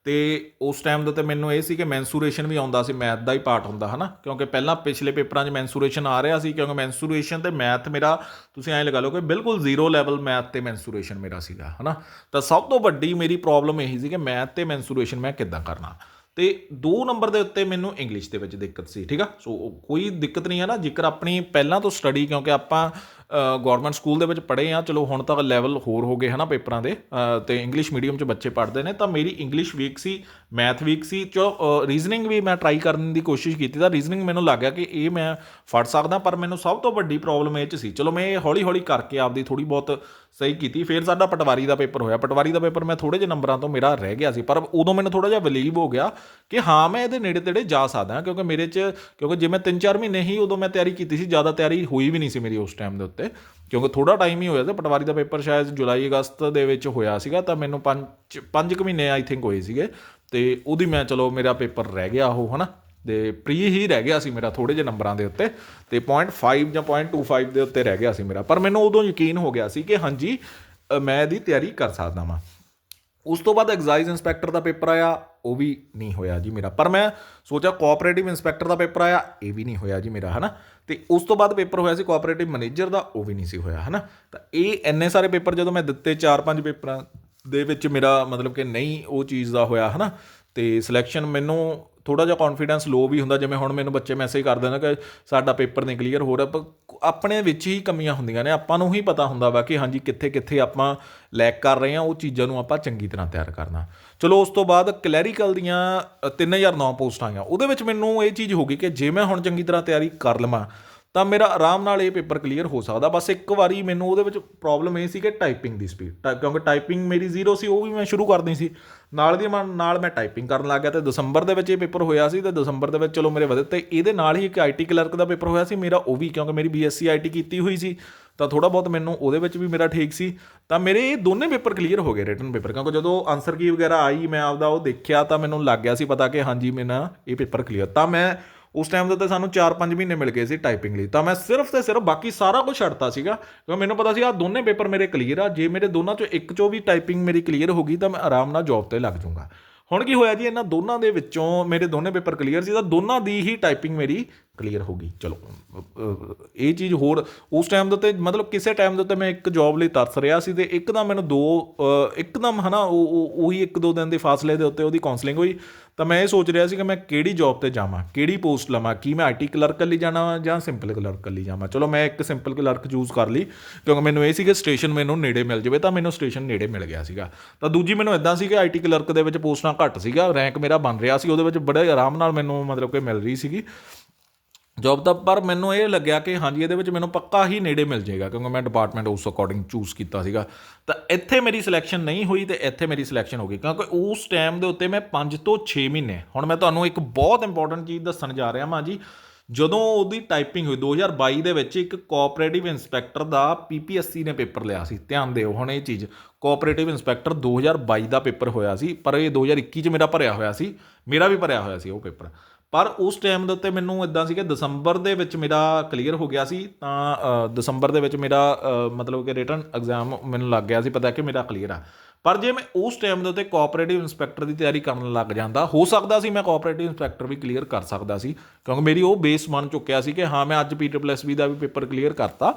ਤੇ ਉਸ ਟਾਈਮ ਦੇ ਉੱਤੇ ਮੈਨੂੰ ਇਹ ਸੀ ਕਿ ਮੈਂਸੂਰੇਸ਼ਨ ਵੀ ਆਉਂਦਾ ਸੀ, ਮੈਥ ਦਾ ਹੀ ਪਾਰਟ ਹੁੰਦਾ, ਹਨਾ? ਕਿਉਂਕਿ ਪਹਿਲਾਂ ਪਿਛਲੇ ਪੇਪਰਾਂ 'ਚ ਮੈਂਸੂਰੇਸ਼ਨ ਆ ਰਿਹਾ ਸੀ, ਕਿਉਂਕਿ ਮੈਂਸੂਰੇਸ਼ਨ ਤੇ ਮੈਥ ਮੇਰਾ, ਤੁਸੀਂ ਐਂ ਲਗਾ ਲਓ ਕਿ ਬਿਲਕੁਲ ਜ਼ੀਰੋ ਲੈਵਲ ਮੈਥ ਤੇ ਮੈਂਸੂਰੇਸ਼ਨ ਮੇਰਾ ਸੀਗਾ, ਹਨਾ? ਤਾਂ ਸਭ ਤੋਂ ਵੱਡੀ ਮੇਰੀ ਪ੍ਰੋਬਲਮ ਇਹੀ ਸੀ ਕਿ ਮੈਥ ਤੇ ਮੈਂਸੂਰੇਸ਼ਨ ਮੈਂ ਕਿੱਦਾਂ ਕਰਨਾ। ਤੇ 2 ਨੰਬਰ ਦੇ ਉੱਤੇ ਮੈਨੂੰ ਇੰਗਲਿਸ਼ ਦੇ ਵਿੱਚ ਦਿੱਕਤ ਸੀ, ਠੀਕ ਆ? ਸੋ ਕੋਈ ਦਿੱਕਤ ਨਹੀਂ ਹੈ ਨਾ, ਜੇਕਰ ਆਪਣੀ ਪਹਿਲਾਂ ਤੋਂ ਸਟੱਡੀ ਕਿਉਂਕਿ ਆਪਾਂ ਗਵਰਨਮੈਂਟ ਸਕੂਲ ਦੇ ਵਿੱਚ ਪੜ੍ਹੇ ਆ। ਚਲੋ ਹੁਣ ਤਾਂ ਲੈਵਲ ਹੋਰ ਹੋ ਗਏ ਹਨਾ ਪੇਪਰਾਂ ਦੇ। ਅ, ਤੇ ਇੰਗਲਿਸ਼ ਮੀਡੀਅਮ 'ਚ ਬੱਚੇ ਪੜ੍ਹਦੇ ਨੇ। ਤਾਂ ਮੇਰੀ ਇੰਗਲਿਸ਼ ਵੀਕ ਸੀ ਮੈਥ ਵੀਕ ਸੀ। ਚੋ ਰੀਜ਼ਨਿੰਗ ਵੀ ਮੈਂ ਟਰਾਈ ਕਰਨ ਦੀ ਕੋਸ਼ਿਸ਼ ਕੀਤੀ। ਤਾਂ ਰੀਜ਼ਨਿੰਗ ਮੈਨੂੰ ਲੱਗ ਗਿਆ ਕਿ ਇਹ ਮੈਂ ਫੜ ਸਕਦਾ ਪਰ ਮੈਨੂੰ ਸਭ ਤੋਂ ਵੱਡੀ ਪ੍ਰੋਬਲਮ ਇਹ 'ਚ ਸੀ। ਚਲੋ ਮੈਂ ਹੌਲੀ ਹੌਲੀ ਕਰਕੇ ਆਪਦੀ ਥੋੜੀ ਬਹੁਤ ਸਹੀ ਕੀਤੀ। ਫਿਰ ਸਾਡਾ ਪਟਵਾਰੀ ਦਾ ਪੇਪਰ ਹੋਇਆ। ਪਟਵਾਰੀ ਦਾ ਪੇਪਰ ਮੈਂ ਥੋੜੇ ਜਿਹੇ ਨੰਬਰਾਂ ਤੋਂ ਮੇਰਾ ਰਹਿ ਗਿਆ ਸੀ। ਪਰ ਉਦੋਂ ਮੈਨੂੰ ਥੋੜਾ ਜਿਹਾ ਬਲੀਵ ਹੋ ਗਿਆ ਕਿ ਹਾਂ ਮੈਂ ਇਹਦੇ ਨੇੜੇ ਤੇੜੇ ਜਾ ਸਕਦਾ। ਕਿਉਂਕਿ ਮੇਰੇ 'ਚ ਕਿਉਂਕਿ ਜੇ ਮੈਂ 3-4 ਮਹੀਨੇ ਹੀ ਉਦੋਂ ਮੈਂ ਤਿਆਰੀ ਕੀਤੀ ਸੀ ਜ਼ਿਆਦਾ ਤਿਆਰੀ ਹੋਈ ਵੀ ਨਹੀਂ ਸੀ ਮੇਰੀ ਉਸ ਟਾਈਮ ਦੇ ਉੱਤੇ ਕਿਉਂਕਿ ਥੋੜਾ ਟਾਈਮ ਹੀ ਹੋਇਆ ਸੀ, ਪਟਵਾਰੀ ਦਾ ਪੇਪਰ ਸ਼ਾਇਦ ਜੁਲਾਈ, ਅਗਸਤ ਦੇ ਵਿੱਚ ਹੋਇਆ ਸੀਗਾ, ਤਾਂ ਮੈਨੂੰ 5 5 ਕੁ ਮਹੀਨੇ ਆਈ ਥਿੰਕ ਹੋਏ ਸੀਗੇ, ਤੇ ਉਹਦੀ ਮੈਂ ਚਲੋ ਮੇਰਾ ਪੇਪਰ ਰਹਿ ਗਿਆ ਉਹ, ਹਨਾ? ਤੇ ਪ੍ਰੀ ਹੀ ਰਹਿ ਗਿਆ ਸੀ ਮੇਰਾ ਥੋੜੇ ਜਿਹੇ ਨੰਬਰਾਂ ਦੇ ਉੱਤੇ, ਤੇ 0.5 ਜਾਂ 0.25 ਦੇ ਉੱਤੇ ਰਹਿ ਗਿਆ ਸੀ ਮੇਰਾ, ਪਰ ਮੈਨੂੰ ਉਦੋਂ ਯਕੀਨ ਹੋ ਗਿਆ ਸੀ ਕਿ ਹਾਂਜੀ ਮੈਂ ਇਹਦੀ ਤਿਆਰੀ ਕਰ ਸਕਦਾ ਵਾਂ। ਉਸ ਤੋਂ ਬਾਅਦ ਐਗਜ਼ਾਈਜ਼ ਇਨਸਪੈਕਟਰ ਦਾ ਪੇਪਰ ਆਇਆ, ਉਹ ਵੀ ਨਹੀਂ ਹੋਇਆ ਜੀ ਮੇਰਾ। ਪਰ ਮੈਂ ਸੋਚਿਆ ਕੋਆਪਰੇਟਿਵ ਇਨਸਪੈਕਟਰ ਦਾ ਪੇਪਰ ਆਇਆ, ਇਹ ਵੀ ਨਹੀਂ ਹੋਇਆ ਜੀ ਮੇਰਾ, ਹਨਾ? ਤੇ ਉਸ ਤੋਂ ਬਾਅਦ ਪੇਪਰ ਹੋਇਆ ਸੀ ਕੋਆਪਰੇਟਿਵ ਮੈਨੇਜਰ ਦਾ, ਉਹ ਵੀ ਨਹੀਂ ਸੀ ਹੋਇਆ, ਹਨਾ? ਤਾਂ ਇਹ ਇੰਨੇ ਸਾਰੇ ਪੇਪਰ ਜਦੋਂ ਮੈਂ ਦਿੱਤੇ 4-5 ਪੇਪਰਾਂ ਦੇ ਵਿੱਚ ਮੇਰਾ ਮਤਲਬ ਕਿ ਨਹੀਂ ਉਹ ਚੀਜ਼ ਦਾ ਹੋਇਆ, ਹਨਾ? ਤੇ ਸਿਲੈਕਸ਼ਨ ਮੈਨੂੰ ਥੋੜਾ ਜਿਹਾ ਕੌਨਫੀਡੈਂਸ ਲੋ ਵੀ ਹੁੰਦਾ, ਜਿਵੇਂ ਹੁਣ ਮੈਨੂੰ ਬੱਚੇ ਮੈਸੇਜ ਕਰ ਨੇ ਕਿ ਸਾਡਾ ਪੇਪਰ ਨਹੀਂ ਕਲੀਅਰ ਹੋ ਰਿਹਾ, ਪਰ ਆਪਣੇ ਵਿੱਚ ਹੀ ਕਮੀਆਂ ਹੁੰਦੀਆਂ ਨੇ ਆਪਾਂ ਨੂੰ ਹੀ ਪਤਾ ਹੁੰਦਾ ਵਾ ਕਿ ਹਾਂਜੀ ਕਿੱਥੇ ਕਿੱਥੇ ਆਪਾਂ ਲੈਕ ਕਰ ਰਹੇ ਹਾਂ ਉਹ ਚੀਜ਼ਾਂ ਨੂੰ ਆਪਾਂ ਚੰਗੀ ਤਰ੍ਹਾਂ ਤਿਆਰ ਕਰਨਾ। ਚਲੋ ਉਸ ਤੋਂ ਬਾਅਦ ਕਲੈਰੀਕਲ ਦੀਆਂ ਅ, 3009 ਪੋਸਟਾਂ ਆਈਆਂ। ਉਹਦੇ ਵਿੱਚ ਮੈਨੂੰ ਇਹ ਚੀਜ਼ ਹੋ ਗਈ ਕਿ ਜੇ ਮੈਂ ਹੁਣ ਚੰਗੀ ਤਰ੍ਹਾਂ ਤਿਆਰੀ ਕਰ ਲਵਾਂ ਤਾਂ ਮੇਰਾ ਆਰਾਮ ਨਾਲ ਇਹ ਪੇਪਰ ਕਲੀਅਰ ਹੋ ਸਕਦਾ। ਬਸ ਇੱਕ ਵਾਰੀ ਮੈਨੂੰ ਉਹਦੇ ਵਿੱਚ ਪ੍ਰੋਬਲਮ ਇਹ ਸੀ ਕਿ ਟਾਈਪਿੰਗ ਦੀ ਸਪੀਡ ਕਿਉਂਕਿ ਟਾਈਪਿੰਗ ਮੇਰੀ ਜ਼ੀਰੋ ਸੀ, ਉਹ ਵੀ ਮੈਂ ਸ਼ੁਰੂ ਕਰਦੀ ਸੀ। ਨਾਲ ਦੀ ਮੈਂ- ਨਾਲ ਮੈਂ ਟਾਈਪਿੰਗ ਕਰਨ ਲੱਗ ਗਿਆ ਤੇ ਦਸੰਬਰ ਦੇ ਵਿੱਚ ਇਹ ਪੇਪਰ ਹੋਇਆ ਸੀ ਤੇ ਦਸੰਬਰ ਦੇ ਵਿੱਚ ਚਲੋ ਮੇਰੇ ਵਧੇ ਤੇ ਇਹਦੇ ਨਾਲ ਹੀ ਇੱਕ ਆਈਟੀ ਕਲਰਕ ਦਾ ਪੇਪਰ ਹੋਇਆ ਸੀ, ਮੇਰਾ ਉਹ ਵੀ ਕਿਉਂਕਿ ਮੇਰੀ ਬੀਐਸਸੀ ਆਈਟੀ ਕੀਤੀ ਹੋਈ ਸੀ। ਤਾਂ ਥੋੜਾ ਬਹੁਤ ਮੈਨੂੰ ਉਹਦੇ ਵਿੱਚ ਵੀ ਮੇਰਾ ਠੀਕ ਸੀ। ਤਾਂ ਮੇਰੇ ਇਹ ਦੋਨੇ ਪੇਪਰ ਕਲੀਅਰ ਹੋ ਗਏ ਰਿਟਨ ਪੇਪਰ ਕਿਉਂਕਿ ਜਦੋਂ ਆਨਸਰ ਕੀ ਵਗੈਰਾ ਆਈ, ਮੈਂ ਆਪਦਾ ਉਹ ਦੇਖਿਆ ਤਾਂ ਮੈਨੂੰ ਲੱਗ ਗਿਆ ਸੀ ਪਤਾ ਕਿ ਹਾਂਜੀ ਮੇਰਾ ਇਹ ਪੇਪਰ ਕਲੀਅਰ ਤਾਂ ਮੈਂ ਉਸ ਟਾਈਮ ਦੇ ਉੱਤੇ ਸਾਨੂੰ 4-5 ਮਹੀਨੇ ਮਿਲ ਗਏ ਸੀ ਟਾਈਪਿੰਗ ਲਈ। ਤਾਂ ਮੈਂ ਸਿਰਫ ਤੇ ਸਿਰਫ ਬਾਕੀ ਸਾਰਾ ਕੁਝ ਛੱਡਤਾ ਸੀਗਾ, ਕਿਉਂਕਿ ਮੈਨੂੰ ਪਤਾ ਸੀ ਆ ਦੋਨੇ ਪੇਪਰ ਮੇਰੇ ਕਲੀਅਰ ਆ। ਜੇ ਮੇਰੇ ਦੋਨਾਂ ਚੋਂ ਇੱਕ ਚੋਂ ਵੀ ਟਾਈਪਿੰਗ ਮੇਰੀ ਕਲੀਅਰ ਹੋ ਗਈ ਤਾਂ ਮੈਂ ਆਰਾਮ ਨਾਲ ਜੌਬ ਤੇ ਲੱਗ ਜਾਊਂਗਾ। ਹੁਣ ਕੀ ਹੋਇਆ ਜੀ, ਇਹਨਾਂ ਦੋਨਾਂ ਦੇ ਵਿੱਚੋਂ ਮੇਰੇ ਦੋਨੇ ਪੇਪਰ ਕਲੀਅਰ ਸੀ, ਤਾਂ ਦੋਨਾਂ ਦੀ ਹੀ ਟਾਈਪਿੰਗ ਮੇਰੀ ਕਲੀਅਰ ਹੋ ਗਈ। ਚਲੋ ਇਹ ਚੀਜ਼ ਹੋਰ, ਉਸ ਟਾਈਮ ਦੇ ਉੱਤੇ ਮਤਲਬ ਕਿਸੇ ਟਾਈਮ ਦੇ ਉੱਤੇ ਮੈਂ ਇੱਕ ਜੌਬ ਲਈ ਤਰਸ ਰਿਹਾ ਸੀ ਤੇ ਇੱਕਦਮ ਮੈਨੂੰ ਦੋ ਇੱਕਦਮ ਹਨਾ, ਉਹ, ਉਹ- ਉਹੀ ਇੱਕ ਦੋ ਦਿਨ ਦੇ ਫਾਸਲੇ ਦੇ ਉੱਤੇ ਉਹਦੀ ਕਾਉਂਸਲਿੰਗ ਹੋਈ। ਤਾਂ ਮੈਂ ਇਹ ਸੋਚ ਰਿਹਾ ਸੀ ਕਿ ਮੈਂ ਕਿਹੜੀ ਜੌਬ ਤੇ ਜਾਵਾਂ, ਕਿਹੜੀ ਪੋਸਟ ਲਵਾਂ, ਕੀ ਮੈਂ ਆਈਟੀ ਕਲਰਕ ਲਈ ਜਾਣਾ ਜਾਂ ਸਿੰਪਲ ਕਲਰਕ ਲਈ ਜਾਵਾਂ? ਚਲੋ, ਮੈਂ ਇੱਕ ਸਿੰਪਲ ਕਲਰਕ ਚੂਜ਼ ਕਰ ਲਈ, ਕਿਉਂਕਿ ਮੈਨੂੰ ਇਹ ਸੀ ਕਿ ਸਟੇਸ਼ਨ ਮੈਨੂੰ ਨੇੜੇ ਮਿਲ ਜਾਵੇ, ਤਾਂ ਮੈਨੂੰ ਸਟੇਸ਼ਨ ਨੇੜੇ ਮਿਲ ਗਿਆ ਸੀਗਾ। ਤਾਂ ਦੂਜੀ ਮੈਨੂੰ ਇਦਾਂ ਸੀ ਕਿ ਆਈਟੀ ਕਲਰਕ ਦੇ ਵਿੱਚ ਪੋਸਟਾਂ ਘੱਟ ਸੀਗਾ ਰੈਂਕ ਮੇਰਾ ਬਣ ਰਿਹਾ ਸੀ, ਉਹਦੇ ਵਿੱਚ ਬੜੇ ਆਰਾਮ ਨਾਲ ਮੈਨੂੰ ਮਤਲਬ ਕਿ ਮਿਲ ਰਹੀ ਸੀਗੀ। ਜੋਬ ਦਾ ਪਰ ਮੈਨੂੰ ਇਹ ਲੱਗਿਆ ਕਿ ਹਾਂਜੀ, ਇਹਦੇ ਵਿੱਚ ਮੈਨੂੰ ਪੱਕਾ ਹੀ ਨੇੜੇ ਮਿਲ ਜਾਏਗਾ, ਕਿਉਂਕਿ ਮੈਂ ਡਿਪਾਰਟਮੈਂਟ ਉਸ ਅਕੋਰਡਿੰਗ ਚੂਜ਼ ਕੀਤਾ ਸੀਗਾ। ਤਾਂ ਇੱਥੇ ਮੇਰੀ ਸਿਲੈਕਸ਼ਨ ਨਹੀਂ ਹੋਈ ਤੇ ਇੱਥੇ ਮੇਰੀ ਸਿਲੈਕਸ਼ਨ ਹੋ ਗਈ, ਕਿਉਂਕਿ ਉਸ ਟਾਈਮ ਦੇ ਉੱਤੇ ਮੈਂ 5 ਤੋਂ 6 ਮਹੀਨੇ, ਹੁਣ ਮੈਂ ਤੁਹਾਨੂੰ ਇੱਕ ਬਹੁਤ ਇੰਪੋਰਟੈਂਟ ਚੀਜ਼ ਦੱਸਣ ਜਾ ਰਿਹਾ ਮਾਂ ਜੀ। ਜਦੋਂ ਉਹਦੀ ਟਾਈਪਿੰਗ ਹੋਈ 2022 ਦੇ ਵਿੱਚ ਇੱਕ ਕੋਆਪਰੇਟਿਵ ਇਨਸਪੈਕਟਰ ਦਾ ਪੀਪੀਐਸਸੀ ਨੇ ਪੇਪਰ ਲਿਆ ਸੀ। ਧਿਆਨ ਦਿਓ ਹੁਣ ਇਹ ਚੀਜ਼ ਕੋਆਪਰੇਟਿਵ ਇਨਸਪੈਕਟਰ 2022 ਦਾ ਪੇਪਰ ਹੋਇਆ ਸੀ, ਪਰ ਇਹ 2021 ਚ ਮੇਰਾ ਭਰਿਆ ਹੋਇਆ ਸੀ, ਮੇਰਾ ਵੀ ਭਰਿਆ ਹੋਇਆ ਸੀ ਉਹ ਪੇਪਰ। ਪਰ ਉਸ ਟਾਈਮ ਦੇ ਉੱਤੇ ਮੈਨੂੰ ਇਦਾਂ ਸੀ ਕਿ ਦਸੰਬਰ ਦੇ ਵਿੱਚ ਮੇਰਾ ਕਲੀਅਰ ਹੋ ਗਿਆ ਸੀ, ਤਾਂ ਦਸੰਬਰ ਦੇ ਵਿੱਚ ਮੇਰਾ ਮਤਲਬ ਕਿ ਰਿਟਰਨ ਐਗਜ਼ਾਮ ਮੈਨੂੰ ਲੱਗ ਗਿਆ ਸੀ, ਪਤਾ ਕਿ ਮੇਰਾ ਕਲੀਅਰ ਆ। ਪਰ ਜੇ ਮੈਂ ਉਸ ਟਾਈਮ ਦੇ ਉੱਤੇ ਕੋਆਪਰੇਟਿਵ ਇਨਸਪੈਕਟਰ ਦੀ ਤਿਆਰੀ ਕਰਨ ਲੱਗ ਜਾਂਦਾ, ਹੋ ਸਕਦਾ ਸੀ ਮੈਂ ਕੋਆਪਰੇਟਿਵ ਇਨਸਪੈਕਟਰ ਵੀ ਕਲੀਅਰ ਕਰ ਸਕਦਾ ਸੀ, ਕਿਉਂਕਿ ਮੇਰੀ ਉਹ ਬੇਸ ਬਣ ਚੁੱਕਿਆ ਸੀ ਕਿ ਹਾਂ, ਮੈਂ ਅੱਜ ਪੀਟੀਪਲਐਸਬੀ ਦਾ ਵੀ ਪੇਪਰ ਕਲੀਅਰ ਕਰਤਾ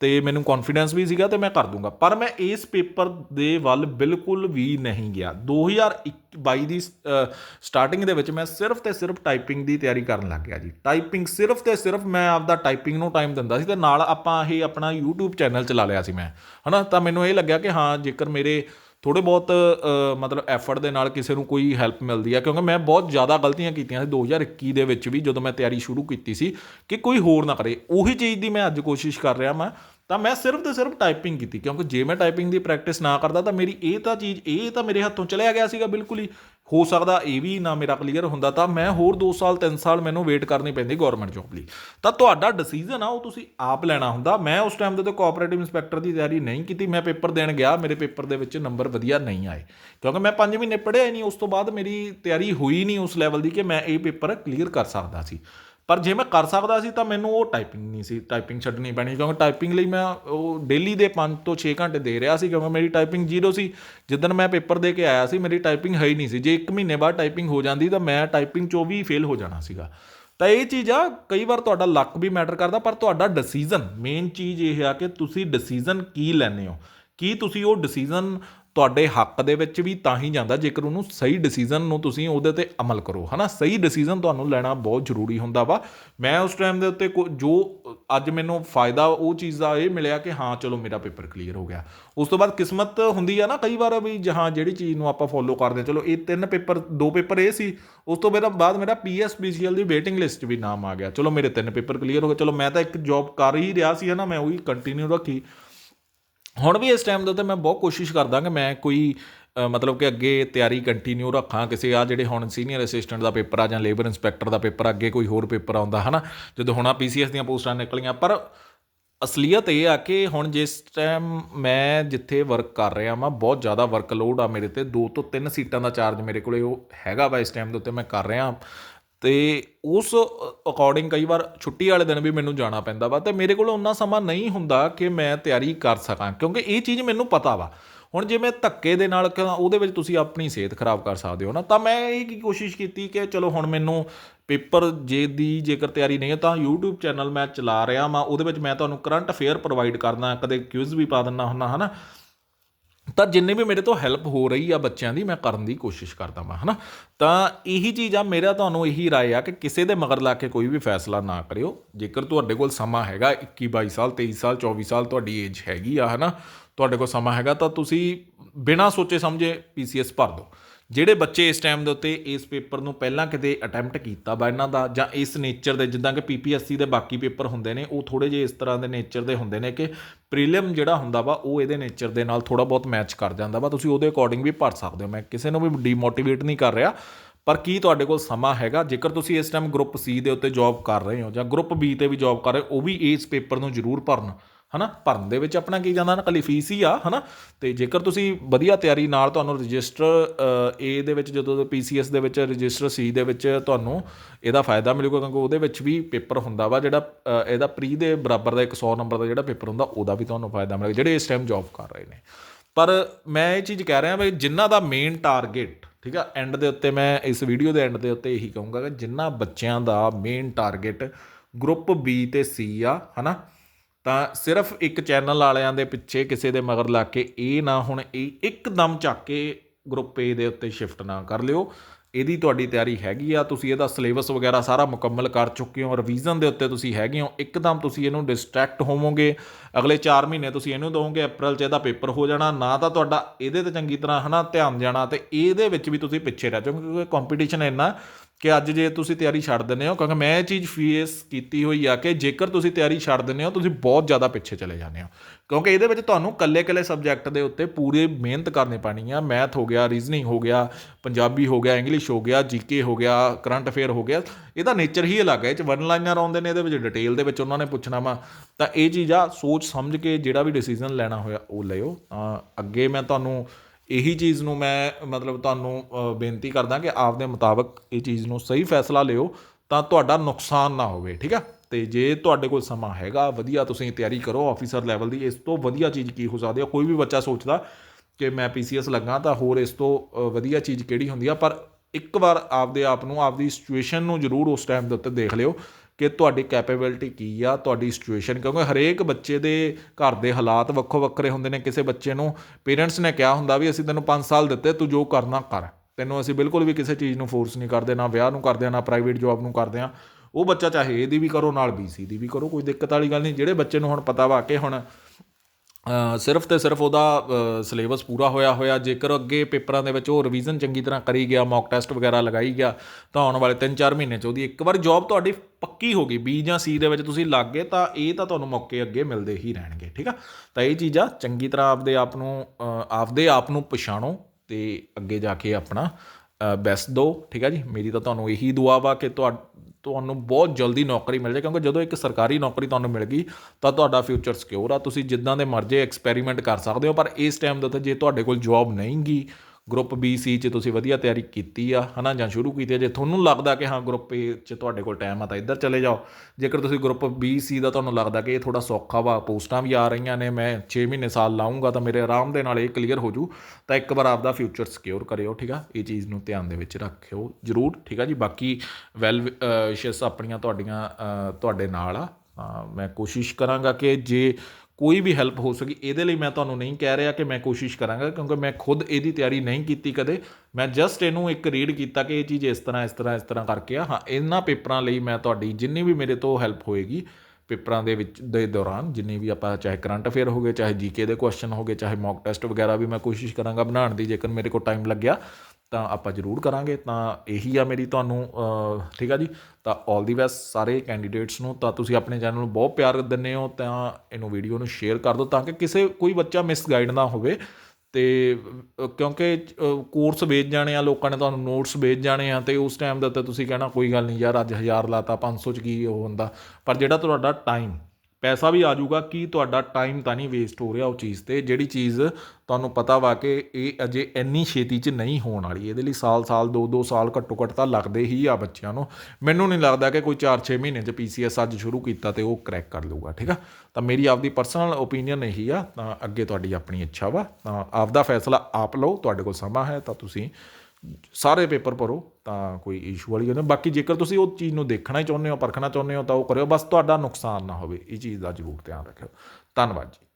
ਤੇ ਮੈਨੂੰ ਕੌਨਫੀਡੈਂਸ ਵੀ ਸੀਗਾ ਤੇ ਮੈਂ ਕਰ ਦੂੰਗਾ। ਪਰ ਮੈਂ ਇਸ ਪੇਪਰ ਦੇ ਵੱਲ ਬਿਲਕੁਲ ਵੀ ਨਹੀਂ ਗਿਆ। 2022 ਦੀ ਸਟਾਰਟਿੰਗ ਦੇ ਵਿੱਚ ਮੈਂ ਸਿਰਫ ਤੇ ਸਿਰਫ ਟਾਈਪਿੰਗ ਦੀ ਤਿਆਰੀ ਕਰਨ ਲੱਗ ਗਿਆ ਜੀ। ਟਾਈਪਿੰਗ ਸਿਰਫ ਤੇ ਸਿਰਫ ਮੈਂ ਆਪਦਾ ਟਾਈਪਿੰਗ ਨੂੰ ਟਾਈਮ ਦਿੰਦਾ ਸੀ ਤੇ ਨਾਲ ਆਪਾਂ ਇਹ ਆਪਣਾ YouTube ਚੈਨਲ ਚਲਾ ਲਿਆ ਸੀ ਮੈਂ। ਹਨਾ, ਤਾਂ ਮੈਨੂੰ ਇਹ ਲੱਗਿਆ ਕਿ ਹਾਂ, ਜੇਕਰ ਮੇਰੇ ਥੋੜੇ ਬਹੁਤ ਮਤਲਬ ਐਫਰਟ ਦੇ ਨਾਲ ਕਿਸੇ ਨੂੰ ਕੋਈ ਹੈਲਪ ਮਿਲਦੀ ਹੈ ਕਿਉਂਕਿ ਮੈਂ ਬਹੁਤ ਜ਼ਿਆਦਾ ਗਲਤੀਆਂ ਕੀਤੀਆਂ ਸੀ 2021 ਦੇ ਵਿੱਚ ਵੀ, ਜਦੋਂ ਮੈਂ ਤਿਆਰੀ ਸ਼ੁਰੂ ਕੀਤੀ ਸੀ ਕਿ ਕੋਈ ਹੋਰ ਨਾ ਕਰੇ। ਉਹੀ ਚੀਜ਼ ਦੀ ਮੈਂ ਅੱਜ ਕੋਸ਼ਿਸ਼ ਕਰ ਰਿਹਾ ਮੈਂ ਤਾਂ ਮੈਂ ਸਿਰਫ ਤੇ ਸਿਰਫ ਟਾਈਪਿੰਗ ਕੀਤੀ, ਕਿਉਂਕਿ ਜੇ ਮੈਂ ਟਾਈਪਿੰਗ ਦੀ ਪ੍ਰੈਕਟਿਸ ਨਾ ਕਰਦਾ ਤਾਂ ਮੇਰੀ ਇਹ ਤਾਂ ਚੀਜ਼, ਇਹ ਤਾਂ ਮੇਰੇ ਹੱਥੋਂ ਚਲਿਆ ਗਿਆ ਸੀਗਾ ਬਿਲਕੁਲ ਹੀ। ਹੋ ਸਕਦਾ ਇਹ ਵੀ ਨਾ ਮੇਰਾ ਕਲੀਅਰ ਹੁੰਦਾ, ਤਾਂ ਮੈਂ ਹੋਰ 2 ਸਾਲ 3 ਸਾਲ ਮੈਨੂੰ ਵੇਟ ਕਰਨੀ ਪੈਂਦੀ ਗਵਰਨਮੈਂਟ ਜੌਬ ਲਈ। ਤਾਂ ਤੁਹਾਡਾ ਡਿਸੀਜਨ ਆ, ਉਹ ਤੁਸੀਂ ਆਪ ਲੈਣਾ ਹੁੰਦਾ। ਮੈਂ ਉਸ ਟਾਈਮ ਦੇ ਤੇ ਕੋਆਪਰੇਟਿਵ ਇਨਸਪੈਕਟਰ ਦੀ ਤਿਆਰੀ ਨਹੀਂ ਕੀਤੀ। ਮੈਂ ਪੇਪਰ ਦੇਣ ਗਿਆ, ਮੇਰੇ ਪੇਪਰ ਦੇ ਵਿੱਚ ਨੰਬਰ ਵਧੀਆ ਨਹੀਂ ਆਏ। ਕਿਉਂਕਿ ਮੈਂ 5 ਮਹੀਨੇ ਪੜ੍ਹਿਆ ਹੀ ਨਹੀਂ, ਉਸ ਤੋਂ ਬਾਅਦ ਮੇਰੀ ਤਿਆਰੀ ਹੋਈ ਨਹੀਂ ਉਸ ਲੈਵਲ ਦੀ ਕਿ ਮੈਂ ਇਹ ਪੇਪਰ ਕਲੀਅਰ ਕਰ ਸਕਦਾ ਸੀ। ਪਰ ਜੇ ਮੈਂ ਕਰ ਸਕਦਾ ਸੀ ਤਾਂ ਮੈਨੂੰ ਉਹ ਟਾਈਪਿੰਗ ਨਹੀਂ ਸੀ ਟਾਈਪਿੰਗ ਛੱਡਣੀ ਪੈਣੀ, ਕਿਉਂਕਿ ਟਾਈਪਿੰਗ ਲਈ ਮੈਂ ਉਹ ਡੇਲੀ ਦੇ 5 ਤੋਂ 6 ਘੰਟੇ ਦੇ ਰਿਹਾ ਸੀ, ਕਿਉਂਕਿ ਮੇਰੀ ਟਾਈਪਿੰਗ ਜ਼ੀਰੋ ਸੀ। ਜਿੱਦਣ ਮੈਂ ਪੇਪਰ ਦੇ ਕੇ ਆਇਆ ਸੀ, ਮੇਰੀ ਟਾਈਪਿੰਗ ਹੈ ਹੀ ਨਹੀਂ ਸੀ। ਜੇ 1 ਮਹੀਨੇ ਬਾਅਦ ਟਾਈਪਿੰਗ ਹੋ ਜਾਂਦੀ ਤਾਂ ਮੈਂ ਟਾਈਪਿੰਗ ਚੋਂ ਵੀ ਫੇਲ ਹੋ ਜਾਣਾ ਸੀਗਾ। ਤਾਂ ਇਹ ਚੀਜ਼ ਆ, ਕਈ ਵਾਰ ਤੁਹਾਡਾ ਲੱਕ ਵੀ ਮੈਟਰ ਕਰਦਾ, ਪਰ ਤੁਹਾਡਾ ਡਿਸੀਜਨ ਮੇਨ ਚੀਜ਼ ਇਹ ਆ ਕਿ ਤੁਸੀਂ ਡਿਸੀਜਨ ਕੀ ਲੈਣੇ ਹੋ? ਕੀ ਤੁਸੀਂ ਉਹ ਡਿਸੀਜਨ ਤੁਹਾਡੇ ਹੱਕ ਦੇ ਵਿੱਚ ਵੀ ਤਾਂ ਹੀ ਜਾਂਦਾ ਜੇਕਰ ਉਹਨੂੰ ਸਹੀ ਡਿਸੀਜਨ ਨੂੰ ਤੁਸੀਂ ਉਹਦੇ ਤੇ ਅਮਲ ਕਰੋ ਹਨਾ? ਸਹੀ ਡਿਸੀਜਨ ਤੁਹਾਨੂੰ ਲੈਣਾ ਬਹੁਤ ਜ਼ਰੂਰੀ ਹੁੰਦਾ ਵਾ। ਮੈਂ ਉਸ ਟਾਈਮ ਦੇ ਉੱਤੇ ਕੋ- ਜੋ ਅੱਜ ਮੈਨੂੰ ਫਾਇਦਾ ਉਹ ਚੀਜ਼ ਦਾ ਇਹ ਮਿਲਿਆ ਕਿ ਹਾਂ ਚਲੋ ਮੇਰਾ ਪੇਪਰ ਕਲੀਅਰ ਹੋ ਗਿਆ। ਉਸ ਤੋਂ ਬਾਅਦ ਕਿਸਮਤ ਹੁੰਦੀ ਆ ਨਾ ਕਈ ਵਾਰ ਵੀ ਜਹਾਂ ਜਿਹੜੀ ਚੀਜ਼ ਨੂੰ ਆਪਾਂ ਫੋਲੋ ਕਰਦੇ ਹਾਂ, ਚਲੋ ਇਹ ਤਿੰਨ ਪੇਪਰ ਦੋ ਪੇਪਰ ਇਹ ਸੀ। ਉਸ ਤੋਂ ਮੇਰਾ ਬਾਅਦ ਮੇਰਾ ਪੀਐਸਪੀਸੀਐਲ ਦੀ ਵੇਟਿੰਗ ਲਿਸਟ ਵੀ ਨਾਮ ਆ ਗਿਆ। ਚਲੋ ਮੇਰੇ ਤਿੰਨ ਪੇਪਰ ਕਲੀਅਰ ਹੋ ਗਏ। ਚਲੋ ਮੈਂ ਤਾਂ ਇੱਕ ਜੌਬ ਕਰ ਹੀ ਰਿਹਾ ਸੀ ਹਨਾ? ਮੈਂ ਉਹੀ ਕੰਟੀਨਿਊ ਰੱਖੀ। ਹੁਣ ਵੀ ਇਸ ਟਾਈਮ ਦੇ ਉੱਤੇ ਮੈਂ ਬਹੁਤ ਕੋਸ਼ਿਸ਼ ਕਰਦਾ ਕਿ ਮੈਂ ਕੋਈ ਮਤਲਬ ਕਿ ਅੱਗੇ ਤਿਆਰੀ ਕੰਟੀਨਿਊ ਰੱਖਾਂ ਕਿਸੇ ਆ ਜਿਹੜੇ ਹੁਣ ਸੀਨੀਅਰ ਅਸਿਸਟੈਂਟ ਦਾ ਪੇਪਰ ਆ ਜਾਂ ਲੇਬਰ ਇਨਸਪੈਕਟਰ ਦਾ ਪੇਪਰ, ਅੱਗੇ ਕੋਈ ਹੋਰ ਪੇਪਰ ਆਉਂਦਾ, ਹਨਾ? ਜਦੋਂ ਹੁਣ ਆ ਪੀਸੀਐਸ ਦੀਆਂ ਪੋਸਟਾਂ ਨਿਕਲੀਆਂ, ਪਰ ਅਸਲੀਅਤ ਇਹ ਆ ਕਿ ਹੁਣ ਜਿਸ ਟਾਈਮ ਮੈਂ ਜਿੱਥੇ ਵਰਕ ਕਰ ਰਿਹਾ ਮੈਂ ਬਹੁਤ ਜ਼ਿਆਦਾ ਵਰਕਲੋਡ ਆ ਮੇਰੇ ਤੇ, ਦੋ ਤੋਂ ਤਿੰਨ ਸੀਟਾਂ ਦਾ ਚਾਰਜ ਮੇਰੇ ਕੋਲੇ ਉਹ ਹੈਗਾ ਵਾ ਇਸ ਟਾਈਮ ਦੇ ਉੱਤੇ ਮੈਂ ਕਰ ਰਿਹਾ। ਅਤੇ ਉਸ ਅਕੋਰਡਿੰਗ ਕਈ ਵਾਰ ਛੁੱਟੀ ਵਾਲੇ ਦਿਨ ਵੀ ਮੈਨੂੰ ਜਾਣਾ ਪੈਂਦਾ ਵਾ ਤੇ ਮੇਰੇ ਕੋਲ ਉਨਾ ਸਮਾਂ ਨਹੀਂ ਹੁੰਦਾ ਕਿ ਮੈਂ ਤਿਆਰੀ ਕਰ ਸਕਾਂ, ਕਿਉਂਕਿ ਇਹ ਚੀਜ਼ ਮੈਨੂੰ ਪਤਾ ਵਾ। ਹੁਣ ਜੇ ਮੈਂ ਧੱਕੇ ਦੇ ਨਾਲ ਉਹਦੇ ਵਿੱਚ ਤੁਸੀਂ ਆਪਣੀ ਸਿਹਤ ਖਰਾਬ ਕਰ ਸਕਦੇ ਹੋ ਨਾ, ਤਾਂ ਮੈਂ ਇਹ ਕੀ ਕੋਸ਼ਿਸ਼ ਕੀਤੀ ਕਿ ਚਲੋ ਹੁਣ ਮੈਨੂੰ ਪੇਪਰ ਜੇ ਦੀ ਜੇਕਰ ਤਿਆਰੀ ਨਹੀਂ ਹੈ ਤਾਂ YouTube ਚੈਨਲ ਮੈਂ ਚਲਾ ਰਿਹਾ ਮੈਂ ਉਹਦੇ ਵਿੱਚ ਮੈਂ ਤੁਹਾਨੂੰ ਕਰੰਟ ਅਫੇਅਰ ਪ੍ਰੋਵਾਈਡ ਕਰਦਾ ਕਦੇ ਕਿਊਜ਼ ਵੀ ਪਾ ਦਿੰਦਾ ਹੁੰਦਾ, ਹਨਾ? ਤਾਂ ਜਿੰਨੇ ਵੀ ਮੇਰੇ ਤੋਂ ਹੈਲਪ ਹੋ ਰਹੀ ਆ ਬੱਚਿਆਂ ਦੀ, ਮੈਂ ਕਰਨ ਦੀ ਕੋਸ਼ਿਸ਼ ਕਰਦਾ ਮੈਂ ਹਨਾ? ਤਾਂ ਇਹੀ ਚੀਜ਼ ਆ, ਮੇਰਾ ਤੁਹਾਨੂੰ ਇਹੀ ਰਾਏ ਆ ਕਿ ਕਿਸੇ ਦੇ ਮਗਰ ਲਾ ਕੇ ਕੋਈ ਵੀ ਫੈਸਲਾ ਨਾ ਕਰਿਓ। ਜੇਕਰ ਤੁਹਾਡੇ ਕੋਲ ਸਮਾਂ ਹੈਗਾ 21 22 ਸਾਲ 23 ਸਾਲ 24 ਸਾਲ ਤੁਹਾਡੀ ਏਜ ਹੈਗੀ ਆ, ਹਨਾ? ਤੁਹਾਡੇ ਕੋਲ ਸਮਾਂ ਹੈਗਾ, ਤਾਂ ਤੁਸੀਂ ਬਿਨਾਂ ਸੋਚੇ ਸਮਝੇ ਪੀਸੀਐਸ ਭਰ ਦਿਓ। ਜਿਹੜੇ ਬੱਚੇ ਇਸ ਟਾਈਮ ਦੇ ਉੱਤੇ ਇਸ ਪੇਪਰ ਨੂੰ ਪਹਿਲਾਂ ਕਿਤੇ ਅਟੈਂਪਟ ਕੀਤਾ ਵਾ ਇਹਨਾਂ ਦਾ ਜਾਂ ਇਸ ਨੇਚਰ ਦੇ, ਜਿੱਦਾਂ ਕਿ ਪੀਪੀਐਸਸੀ ਦੇ ਬਾਕੀ ਪੇਪਰ ਹੁੰਦੇ ਨੇ, ਉਹ ਥੋੜੇ ਜਿਹੇ ਇਸ ਤਰ੍ਹਾਂ ਦੇ ਨੇਚਰ ਦੇ ਹੁੰਦੇ ਨੇ ਕਿ ਪ੍ਰੀਲਿਮ ਜਿਹੜਾ ਹੁੰਦਾ ਵਾ, ਉਹ ਇਹਦੇ ਨੇਚਰ ਦੇ ਨਾਲ ਥੋੜਾ ਬਹੁਤ ਮੈਚ ਕਰ ਜਾਂਦਾ ਵਾ। ਤੁਸੀਂ ਉਹਦੇ ਅਕੋਰਡਿੰਗ ਵੀ ਭਰ ਸਕਦੇ ਹੋ। ਮੈਂ ਕਿਸੇ ਨੂੰ ਵੀ ਡੀਮੋਟੀਵੇਟ ਨਹੀਂ ਕਰ ਰਿਹਾ, ਪਰ ਕੀ ਤੁਹਾਡੇ ਕੋਲ ਸਮਾਂ ਹੈਗਾ? ਜੇਕਰ ਤੁਸੀਂ ਇਸ ਟਾਈਮ ਗਰੁੱਪ ਸੀ ਦੇ ਉੱਤੇ ਜੌਬ ਕਰ ਰਹੇ ਹੋ ਜਾਂ ਗਰੁੱਪ ਬੀ ਤੇ ਵੀ ਜੌਬ ਕਰ ਰਹੇ ਹੋ, ਉਹ ਵੀ ਇਸ ਪੇਪਰ ਨੂੰ ਜ਼ਰੂਰ ਭਰਨ। ਹਨਾ? ਭਰਨ ਦੇ ਵਿੱਚ ਆਪਣਾ ਕੀ ਜਾਂਦਾ ਨਾ, ਕੱਲੀ ਫੀਸ ਹੀ ਆ, ਹਨਾ? ਤੇ ਜੇਕਰ ਤੁਸੀਂ ਵਧੀਆ ਤਿਆਰੀ ਨਾਲ ਤੁਹਾਨੂੰ ਰਜਿਸਟਰ ਏ ਦੇ ਵਿੱਚ ਜਦੋਂ ਪੀਸੀਐਸ ਦੇ ਵਿੱਚ ਰਜਿਸਟਰ ਸੀ ਦੇ ਵਿੱਚ ਤੁਹਾਨੂੰ ਇਹਦਾ ਫਾਇਦਾ ਮਿਲੂਗਾ, ਕਿਉਂਕਿ ਉਹਦੇ ਵਿੱਚ ਵੀ ਪੇਪਰ ਹੁੰਦਾ ਵਾ ਜਿਹੜਾ ਇਹਦਾ ਪ੍ਰੀ ਦੇ ਬਰਾਬਰ ਦਾ 100 ਨੰਬਰ ਦਾ ਜਿਹੜਾ ਪੇਪਰ ਹੁੰਦਾ, ਉਹਦਾ ਵੀ ਤੁਹਾਨੂੰ ਫਾਇਦਾ ਮਿਲੇਗਾ, ਜਿਹੜੇ ਇਸ ਟਾਈਮ ਜੌਬ ਕਰ ਰਹੇ ਨੇ। ਪਰ ਮੈਂ ਇਹ ਚੀਜ਼ ਕਹਿ ਰਿਹਾ ਵੀ ਜਿਨ੍ਹਾਂ ਦਾ ਮੇਨ ਟਾਰਗੇਟ ਠੀਕ ਆ ਐਂਡ ਦੇ ਉੱਤੇ ਮੈਂ ਇਸ ਵੀਡੀਓ ਦੇ ਐਂਡ ਦੇ ਉੱਤੇ ਇਹੀ ਕਹੂੰਗਾ ਕਿ ਜਿਨ੍ਹਾਂ ਬੱਚਿਆਂ ਦਾ ਮੇਨ ਟਾਰਗੇਟ ਗਰੁੱਪ B ਤੇ C ਆ, ਹਨਾ? ਤਾਂ ਸਿਰਫ ਇੱਕ ਚੈਨਲ ਵਾਲਿਆਂ ਦੇ ਪਿੱਛੇ ਕਿਸੇ ਦੇ ਮਗਰ ਲੱਗ ਕੇ ਇਹ ਨਾ ਹੁਣ ਇਹ ਇੱਕਦਮ ਚੱਕ ਕੇ ਗਰੁੱਪ ਏ ਦੇ ਉੱਤੇ ਸ਼ਿਫਟ ਨਾ ਕਰ ਲਿਓ। ਇਹਦੀ ਤੁਹਾਡੀ ਤਿਆਰੀ ਹੈਗੀ ਆ, ਤੁਸੀਂ ਇਹਦਾ ਸਿਲੇਬਸ ਵਗੈਰਾ ਸਾਰਾ ਮੁਕੰਮਲ ਕਰ ਚੁੱਕੇ ਹੋ ਰਿਵੀਜ਼ਨ ਦੇ ਉੱਤੇ ਤੁਸੀਂ ਹੈਗੇ ਹੋ, ਇੱਕਦਮ ਤੁਸੀਂ ਇਹਨੂੰ ਡਿਸਟਰੈਕਟ ਹੋਵੋਗੇ। ਅਗਲੇ 4 ਮਹੀਨੇ ਤੁਸੀਂ ਇਹਨੂੰ ਦੋਗੇ ਅਪ੍ਰੈਲ 'ਚ ਇਹਦਾ ਪੇਪਰ ਹੋ ਜਾਣਾ, ਨਾ ਤਾਂ ਤੁਹਾਡਾ ਇਹਦੇ ਤੇ ਚੰਗੀ ਤਰ੍ਹਾਂ ਹਨਾ ਧਿਆਨ ਜਾਣਾ ਤੇ ਇਹਦੇ ਵਿੱਚ ਵੀ ਤੁਸੀਂ ਪਿੱਛੇ ਰਹਿ ਜਾਓਗੇ, ਕਿਉਂਕਿ ਕੰਪੀਟੀਸ਼ਨ ਇੰਨਾ ਕਿ ਅੱਜ ਜੇ ਤੁਸੀਂ ਤਿਆਰੀ ਛੱਡ ਦਿੰਦੇ ਹੋ, ਕਿਉਂਕਿ ਮੈਂ ਇਹ ਚੀਜ਼ ਫੇਸ ਕੀਤੀ ਹੋਈ ਆ ਕਿ ਜੇਕਰ ਤੁਸੀਂ ਤਿਆਰੀ ਛੱਡ ਦਿੰਦੇ ਹੋ, ਤੁਸੀਂ ਬਹੁਤ ਜ਼ਿਆਦਾ ਪਿੱਛੇ ਚਲੇ ਜਾਂਦੇ ਹੋ। ਕਿਉਂਕਿ ਇਹਦੇ ਵਿੱਚ ਤੁਹਾਨੂੰ ਕੱਲੇ-ਕੱਲੇ ਸਬਜੈਕਟ ਦੇ ਉੱਤੇ ਪੂਰੀ ਮਿਹਨਤ ਕਰਨੀ ਪੈਣੀ ਆ। ਮੈਥ ਹੋ ਗਿਆ ਰੀਜ਼ਨਿੰਗ ਹੋ ਗਿਆ, ਪੰਜਾਬੀ ਹੋ ਗਿਆ ਇੰਗਲਿਸ਼ ਹੋ ਗਿਆ ਜੀਕੇ ਹੋ ਗਿਆ ਕਰੰਟ ਅਫੇਅਰ ਹੋ ਗਿਆ, ਇਹਦਾ ਨੇਚਰ ਹੀ ਅਲੱਗ ਹੈ ਇਹ ਚ ਵਨ ਲਾਈਨਰ ਆਉਂਦੇ ਨੇ, ਇਹਦੇ ਵਿੱਚ ਡਿਟੇਲ ਦੇ ਵਿੱਚ ਉਹਨਾਂ ਨੇ ਪੁੱਛਣਾ ਵਾ। ਤਾਂ ਇਹ ਚੀਜ਼ ਆ, ਸੋਚ ਸਮਝ ਕੇ ਜਿਹੜਾ ਵੀ ਡਿਸੀਜਨ ਲੈਣਾ ਹੋਇਆ, ਉਹ ਲਿਓ ਅੱਗੇ ਮੈਂ ਤੁਹਾਨੂੰ ਇਹੀ ਚੀਜ਼ ਨੂੰ ਮੈਂ ਮਤਲਬ ਤੁਹਾਨੂੰ ਬੇਨਤੀ ਕਰਦਾ ਕਿ ਆਪਦੇ ਮੁਤਾਬਕ ਇਹ ਚੀਜ਼ ਨੂੰ ਸਹੀ ਫੈਸਲਾ ਲਿਓ ਤਾਂ ਤੁਹਾਡਾ ਨੁਕਸਾਨ ਨਾ ਹੋਵੇ, ਠੀਕ ਆ? ਤੇ ਜੇ ਤੁਹਾਡੇ ਕੋਲ ਸਮਾਂ ਹੈਗਾ, ਵਧੀਆ ਤੁਸੀਂ ਤਿਆਰੀ ਕਰੋ ਆਫੀਸਰ ਲੈਵਲ ਦੀ, ਇਸ ਤੋਂ ਵਧੀਆ ਚੀਜ਼ ਕੀ ਹੋ ਸਕਦੀ ਹੈ ਕੋਈ ਵੀ ਬੱਚਾ ਸੋਚਦਾ ਕਿ ਮੈਂ ਪੀਸੀਐਸ ਲੱਗਾ ਤਾਂ ਹੋਰ ਇਸ ਤੋਂ ਵਧੀਆ ਚੀਜ਼ ਕਿਹੜੀ ਹੁੰਦੀ ਆ? ਪਰ ਇੱਕ ਵਾਰ ਆਪਦੇ ਆਪ ਨੂੰ, ਆਪਦੀ ਸਿਚੁਏਸ਼ਨ ਨੂੰ ਜ਼ਰੂਰ ਉਸ ਟਾਈਮ ਦੇ ਉੱਤੇ ਦੇਖ ਲਿਓ। ਕਿ ਤੁਹਾਡੀ ਕੈਪੇਬਿਲਿਟੀ ਕੀ ਆ, ਤੁਹਾਡੀ ਸਿਚੁਏਸ਼ਨ ਕਿਉਂਕਿ ਹਰੇਕ ਬੱਚੇ ਦੇ ਘਰ ਦੇ ਹਾਲਾਤ ਵੱਖੋ ਵੱਖਰੇ ਹੁੰਦੇ ਨੇ। ਕਿਸੇ ਬੱਚੇ ਨੂੰ ਪੇਰੈਂਟਸ ਨੇ ਕਿਹਾ ਹੁੰਦਾ ਵੀ ਅਸੀਂ ਤੈਨੂੰ 5 ਸਾਲ ਦਿੱਤੇ, ਤੂੰ ਜੋ ਕਰਨਾ ਕਰ। ਤੈਨੂੰ ਅਸੀਂ ਬਿਲਕੁਲ ਵੀ ਕਿਸੇ ਚੀਜ਼ ਨੂੰ ਫੋਰਸ ਨਹੀਂ ਕਰਦੇ, ਨਾ ਵਿਆਹ ਨੂੰ ਕਰਦੇ ਆ ਨਾ ਪ੍ਰਾਈਵੇਟ ਜੌਬ ਨੂੰ ਕਰਦੇ ਆ। ਉਹ ਬੱਚਾ ਚਾਹੇ ਇਹਦੀ ਵੀ ਕਰੋ, ਨਾਲ ਬੀਸੀ ਦੀ ਵੀ ਕਰੋ, ਕੋਈ ਦਿੱਕਤ ਵਾਲੀ ਗੱਲ ਨਹੀਂ। ਜਿਹੜੇ ਬੱਚੇ ਨੂੰ ਹੁਣ ਪਤਾ ਵਾ ਕਿ ਹੁਣ ਸਿਰਫ ਤੇ ਸਿਰਫ ਉਹਦਾ ਸਿਲੇਬਸ ਪੂਰਾ ਹੋਇਆ ਹੋਇਆ, ਜੇਕਰ ਅੱਗੇ ਪੇਪਰਾਂ ਦੇ ਵਿੱਚ ਉਹ ਰਿਵੀਜ਼ਨ ਚੰਗੀ ਤਰ੍ਹਾਂ ਕਰੀ ਗਿਆ ਮੌਕ ਟੈਸਟ ਵਗੈਰਾ ਲਗਾਈ ਗਿਆ, ਤਾਂ ਆਉਣ ਵਾਲੇ 3-4 ਮਹੀਨੇ ਚ ਉਹਦੀ ਇੱਕ ਵਾਰ ਜੌਬ ਤੁਹਾਡੀ ਪੱਕੀ ਹੋ ਗਈ ਬੀ ਜਾਂ ਸੀ ਦੇ ਵਿੱਚ ਤੁਸੀਂ ਲੱਗ ਗਏ, ਤਾਂ ਇਹ ਤਾਂ ਤੁਹਾਨੂੰ ਮੌਕੇ ਅੱਗੇ ਮਿਲਦੇ ਹੀ ਰਹਿਣਗੇ, ਠੀਕ ਆ? ਤਾਂ ਇਹ ਚੀਜ਼ ਆ ਚੰਗੀ ਤਰ੍ਹਾਂ ਆਪਦੇ ਆਪ ਨੂੰ ਆਪਦੇ ਆਪ ਨੂੰ ਪਛਾਣੋ ਤੇ ਅੱਗੇ ਜਾ ਕੇ ਆਪਣਾ ਬੈਸਟ ਦਿਓ ਠੀਕ ਆ ਜੀ? ਮੇਰੀ ਤਾਂ ਤੁਹਾਨੂੰ ਇਹੀ ਦੁਆ ਵਾ ਕਿ ਤੁਹਾ ਤੁਹਾਨੂੰ ਬਹੁਤ ਜਲਦੀ ਨੌਕਰੀ ਮਿਲ ਜਾਏ, ਕਿਉਂਕਿ ਜਦੋਂ ਇੱਕ ਸਰਕਾਰੀ ਨੌਕਰੀ ਤੁਹਾਨੂੰ ਮਿਲ ਗਈ, ਤਾਂ ਤੁਹਾਡਾ ਫਿਊਚਰ ਸਿਕਿਉਰ ਆ। ਤੁਸੀਂ ਜਿੱਦਾਂ ਦੇ ਮਰਜ਼ੀ ਐਕਸਪੈਰੀਮੈਂਟ ਕਰ ਸਕਦੇ ਹੋ, ਪਰ ਇਸ ਟਾਈਮ ਦੇ ਉੱਤੇ ਜੇ ਤੁਹਾਡੇ ਕੋਲ ਜੌਬ ਨਹੀਂ ਗੀ ਗਰੁੱਪ ਬੀ ਸੀ ਚ ਤੁਸੀਂ ਵਧੀਆ ਤਿਆਰੀ ਕੀਤੀ ਆ, ਹਨਾ, ਜਾਂ ਸ਼ੁਰੂ ਕੀਤੀ ਆ? ਜੇ ਤੁਹਾਨੂੰ ਲੱਗਦਾ ਕਿ ਹਾਂ ਗਰੁੱਪ ਏ ਚ ਤੁਹਾਡੇ ਕੋਲ ਟਾਈਮ ਆ, ਤਾਂ ਇੱਧਰ ਚਲੇ ਜਾਓ। ਜੇਕਰ ਤੁਸੀਂ ਗਰੁੱਪ ਬੀ ਸੀ ਦਾ ਤੁਹਾਨੂੰ ਲੱਗਦਾ ਕਿ ਇਹ ਥੋੜਾ ਸੌਖਾ ਵਾ, ਪੋਸਟਾਂ ਵੀ ਆ ਰਹੀਆਂ ਨੇ, ਮੈਂ 6 ਮਹੀਨੇ ਸਾਲ ਲਾਉਂਗਾ ਤਾਂ ਮੇਰੇ ਆਰਾਮ ਦੇ ਨਾਲ ਇਹ ਕਲੀਅਰ ਹੋ ਜੂ, ਤਾਂ ਇੱਕ ਵਾਰ ਆਪਦਾ ਫਿਊਚਰ ਸਿਕਿਉਰ ਕਰਿਓ, ਠੀਕ ਆ? ਇਹ ਚੀਜ਼ ਨੂੰ ਧਿਆਨ ਦੇ ਵਿੱਚ ਰੱਖਿਓ ਜਰੂਰ, ਠੀਕ ਆ ਜੀ? ਬਾਕੀ ਵੈਲ ਵਿਸ਼ੇਸ ਆਪਣੀਆਂ ਤੁਹਾਡੀਆਂ ਤੁਹਾਡੇ ਨਾਲ ਆ। ਮੈਂ ਕੋਸ਼ਿਸ਼ ਕਰਾਂਗਾ ਕਿ ਜੇ ਕੋਈ ਵੀ ਹੈਲਪ ਹੋ ਸਕੀ, ਇਹਦੇ ਲਈ ਮੈਂ ਤੁਹਾਨੂੰ ਨਹੀਂ ਕਹਿ ਰਿਹਾ ਕਿ ਮੈਂ ਕੋਸ਼ਿਸ਼ ਕਰਾਂਗਾ, ਕਿਉਂਕਿ ਮੈਂ ਖੁਦ ਇਹਦੀ ਤਿਆਰੀ ਨਹੀਂ ਕੀਤੀ ਕਦੇ। ਮੈਂ ਜਸਟ ਇਹਨੂੰ ਇੱਕ ਰੀਡ ਕੀਤਾ ਕਿ ਇਹ ਚੀਜ਼ ਇਸ ਤਰ੍ਹਾਂ ਇਸ ਤਰ੍ਹਾਂ ਇਸ ਤਰ੍ਹਾਂ ਕਰਕੇ ਆ। ਹਾਂ, ਇਹਨਾਂ ਪੇਪਰਾਂ ਲਈ ਮੈਂ ਤੁਹਾਡੀ ਜਿੰਨੀ ਵੀ ਮੇਰੇ ਤੋਂ ਹੈਲਪ ਹੋਏਗੀ, ਪੇਪਰਾਂ ਦੇ ਵਿੱਚ, ਦੇ ਦੌਰਾਨ ਜਿੰਨੀ ਵੀ ਆਪਾਂ ਚਾਹੇ ਕਰੰਟ ਅਫੇਅਰ ਹੋਗੇ ਚਾਹੇ ਜੀਕੇ ਦੇ ਕੁਐਸਚਨ ਹੋਗੇ ਚਾਹੇ ਮੌਕ ਟੈਸਟ ਵਗੈਰਾ ਵੀ ਮੈਂ ਕੋਸ਼ਿਸ਼ ਕਰਾਂਗਾ ਬਣਾਉਣ ਦੀ, ਜੇਕਰ ਮੇਰੇ ਕੋਲ ਟਾਈਮ ਲੱਗਿਆ। ਤਾਂ ਆਪਾਂ ਜ਼ਰੂਰ ਕਰਾਂਗੇ, ਤਾਂ ਇਹੀ ਆ ਮੇਰੀ ਤੁਹਾਨੂੰ ਠੀਕ ਆ ਜੀ? ਤਾਂ 올 ਦੀ ਬੈਸਟ ਸਾਰੇ ਕੈਂਡੀਡੇਟਸ ਨੂੰ, ਤਾਂ ਤੁਸੀਂ ਆਪਣੇ ਚੈਨਲ ਨੂੰ ਬਹੁਤ ਪਿਆਰ ਦਿੰਦੇ ਹੋ, ਤਾਂ ਇਹਨੂੰ ਵੀਡੀਓ ਨੂੰ ਸ਼ੇਅਰ ਕਰ ਦਿਓ, ਤਾਂ ਕਿ ਕਿਸੇ ਕੋਈ ਬੱਚਾ ਮਿਸਗਾਈਡ ਨਾ ਹੋਵੇ। ਤੇ ਕਿਉਂਕਿ ਕੋਰਸ ਵੇਚ ਜਾਣੇ ਆ, ਲੋਕਾਂ ਨੇ ਤੁਹਾਨੂੰ ਨੋਟਸ ਵੇਚ ਜਾਣੇ ਆ, ਤੇ ਉਸ ਟਾਈਮ ਦਾ ਤਾਂ ਤੁਸੀਂ ਕਹਿਣਾ, ਕੋਈ ਗੱਲ ਨਹੀਂ ਯਾਰ, ਅੱਜ 1000 ਲਾਤਾ 500 ਚ ਕੀ ਉਹ ਹੁੰਦਾ। ਪਰ ਜਿਹੜਾ ਤੁਹਾਡਾ ਟਾਈਮ ਪੈਸਾ ਵੀ ਆ ਜਾਊਗਾ, ਕਿ ਤੁਹਾਡਾ ਟਾਈਮ ਤਾਂ ਨਹੀਂ ਵੇਸਟ ਹੋ ਰਿਹਾ ਉਹ ਚੀਜ਼ ਤੇ? ਜਿਹੜੀ ਚੀਜ਼ ਤੁਹਾਨੂੰ ਪਤਾ ਵਾ ਕਿ ਇਹ ਅਜੇ ਇੰਨੀ ਛੇਤੀ 'ਚ ਨਹੀਂ ਹੋਣ ਵਾਲੀ, ਇਹਦੇ ਲਈ ਸਾਲ-ਸਾਲ 2-2 ਸਾਲ ਘੱਟੋ ਘੱਟ ਤਾਂ ਲੱਗਦੇ ਹੀ ਆ ਬੱਚਿਆਂ ਨੂੰ। ਮੈਨੂੰ ਨਹੀਂ ਲੱਗਦਾ ਕਿ ਕੋਈ 4-6 ਮਹੀਨੇ 'ਚ ਪੀਸੀਐਸ ਅੱਜ ਸ਼ੁਰੂ ਕੀਤਾ ਤੇ ਉਹ ਕਰੈਕ ਕਰ ਲਊਗਾ, ਠੀਕ ਆ? ਤਾਂ ਮੇਰੀ ਆਪਦੀ ਪਰਸਨਲ ਓਪੀਨੀਅਨ ਇਹੀ ਆ, ਤਾਂ ਅੱਗੇ ਤੁਹਾਡੀ ਆਪਣੀ ਇੱਛਾ ਵਾ, ਤਾਂ ਆਪਦਾ ਫੈਸਲਾ ਆਪ ਲਓ, ਤੁਹਾਡੇ ਕੋਲ ਸਮਾਂ ਹੈ, ਤਾਂ ਤੁਸੀਂ ਸਾਰੇ ਪੇਪਰ ਭਰੋ, ਤਾਂ ਕੋਈ ਇਸ਼ੂ ਵਾਲੀ ਗੱਲ ਨਹੀਂ। ਬਾਕੀ ਜੇਕਰ ਤੁਸੀਂ ਉਹ ਚੀਜ਼ ਨੂੰ ਦੇਖਣਾ ਹੀ ਚਾਹੁੰਦੇ ਹੋ, ਪਰਖਣਾ ਚਾਹੁੰਦੇ ਹੋ, ਤਾਂ ਉਹ ਕਰਿਓ। ਬਸ ਤੁਹਾਡਾ ਨੁਕਸਾਨ ਨਾ ਹੋਵੇ। ਇਹ ਚੀਜ਼ ਦਾ ਜ਼ਰੂਰ ਧਿਆਨ ਰੱਖਿਓ। ਧੰਨਵਾਦ ਜੀ।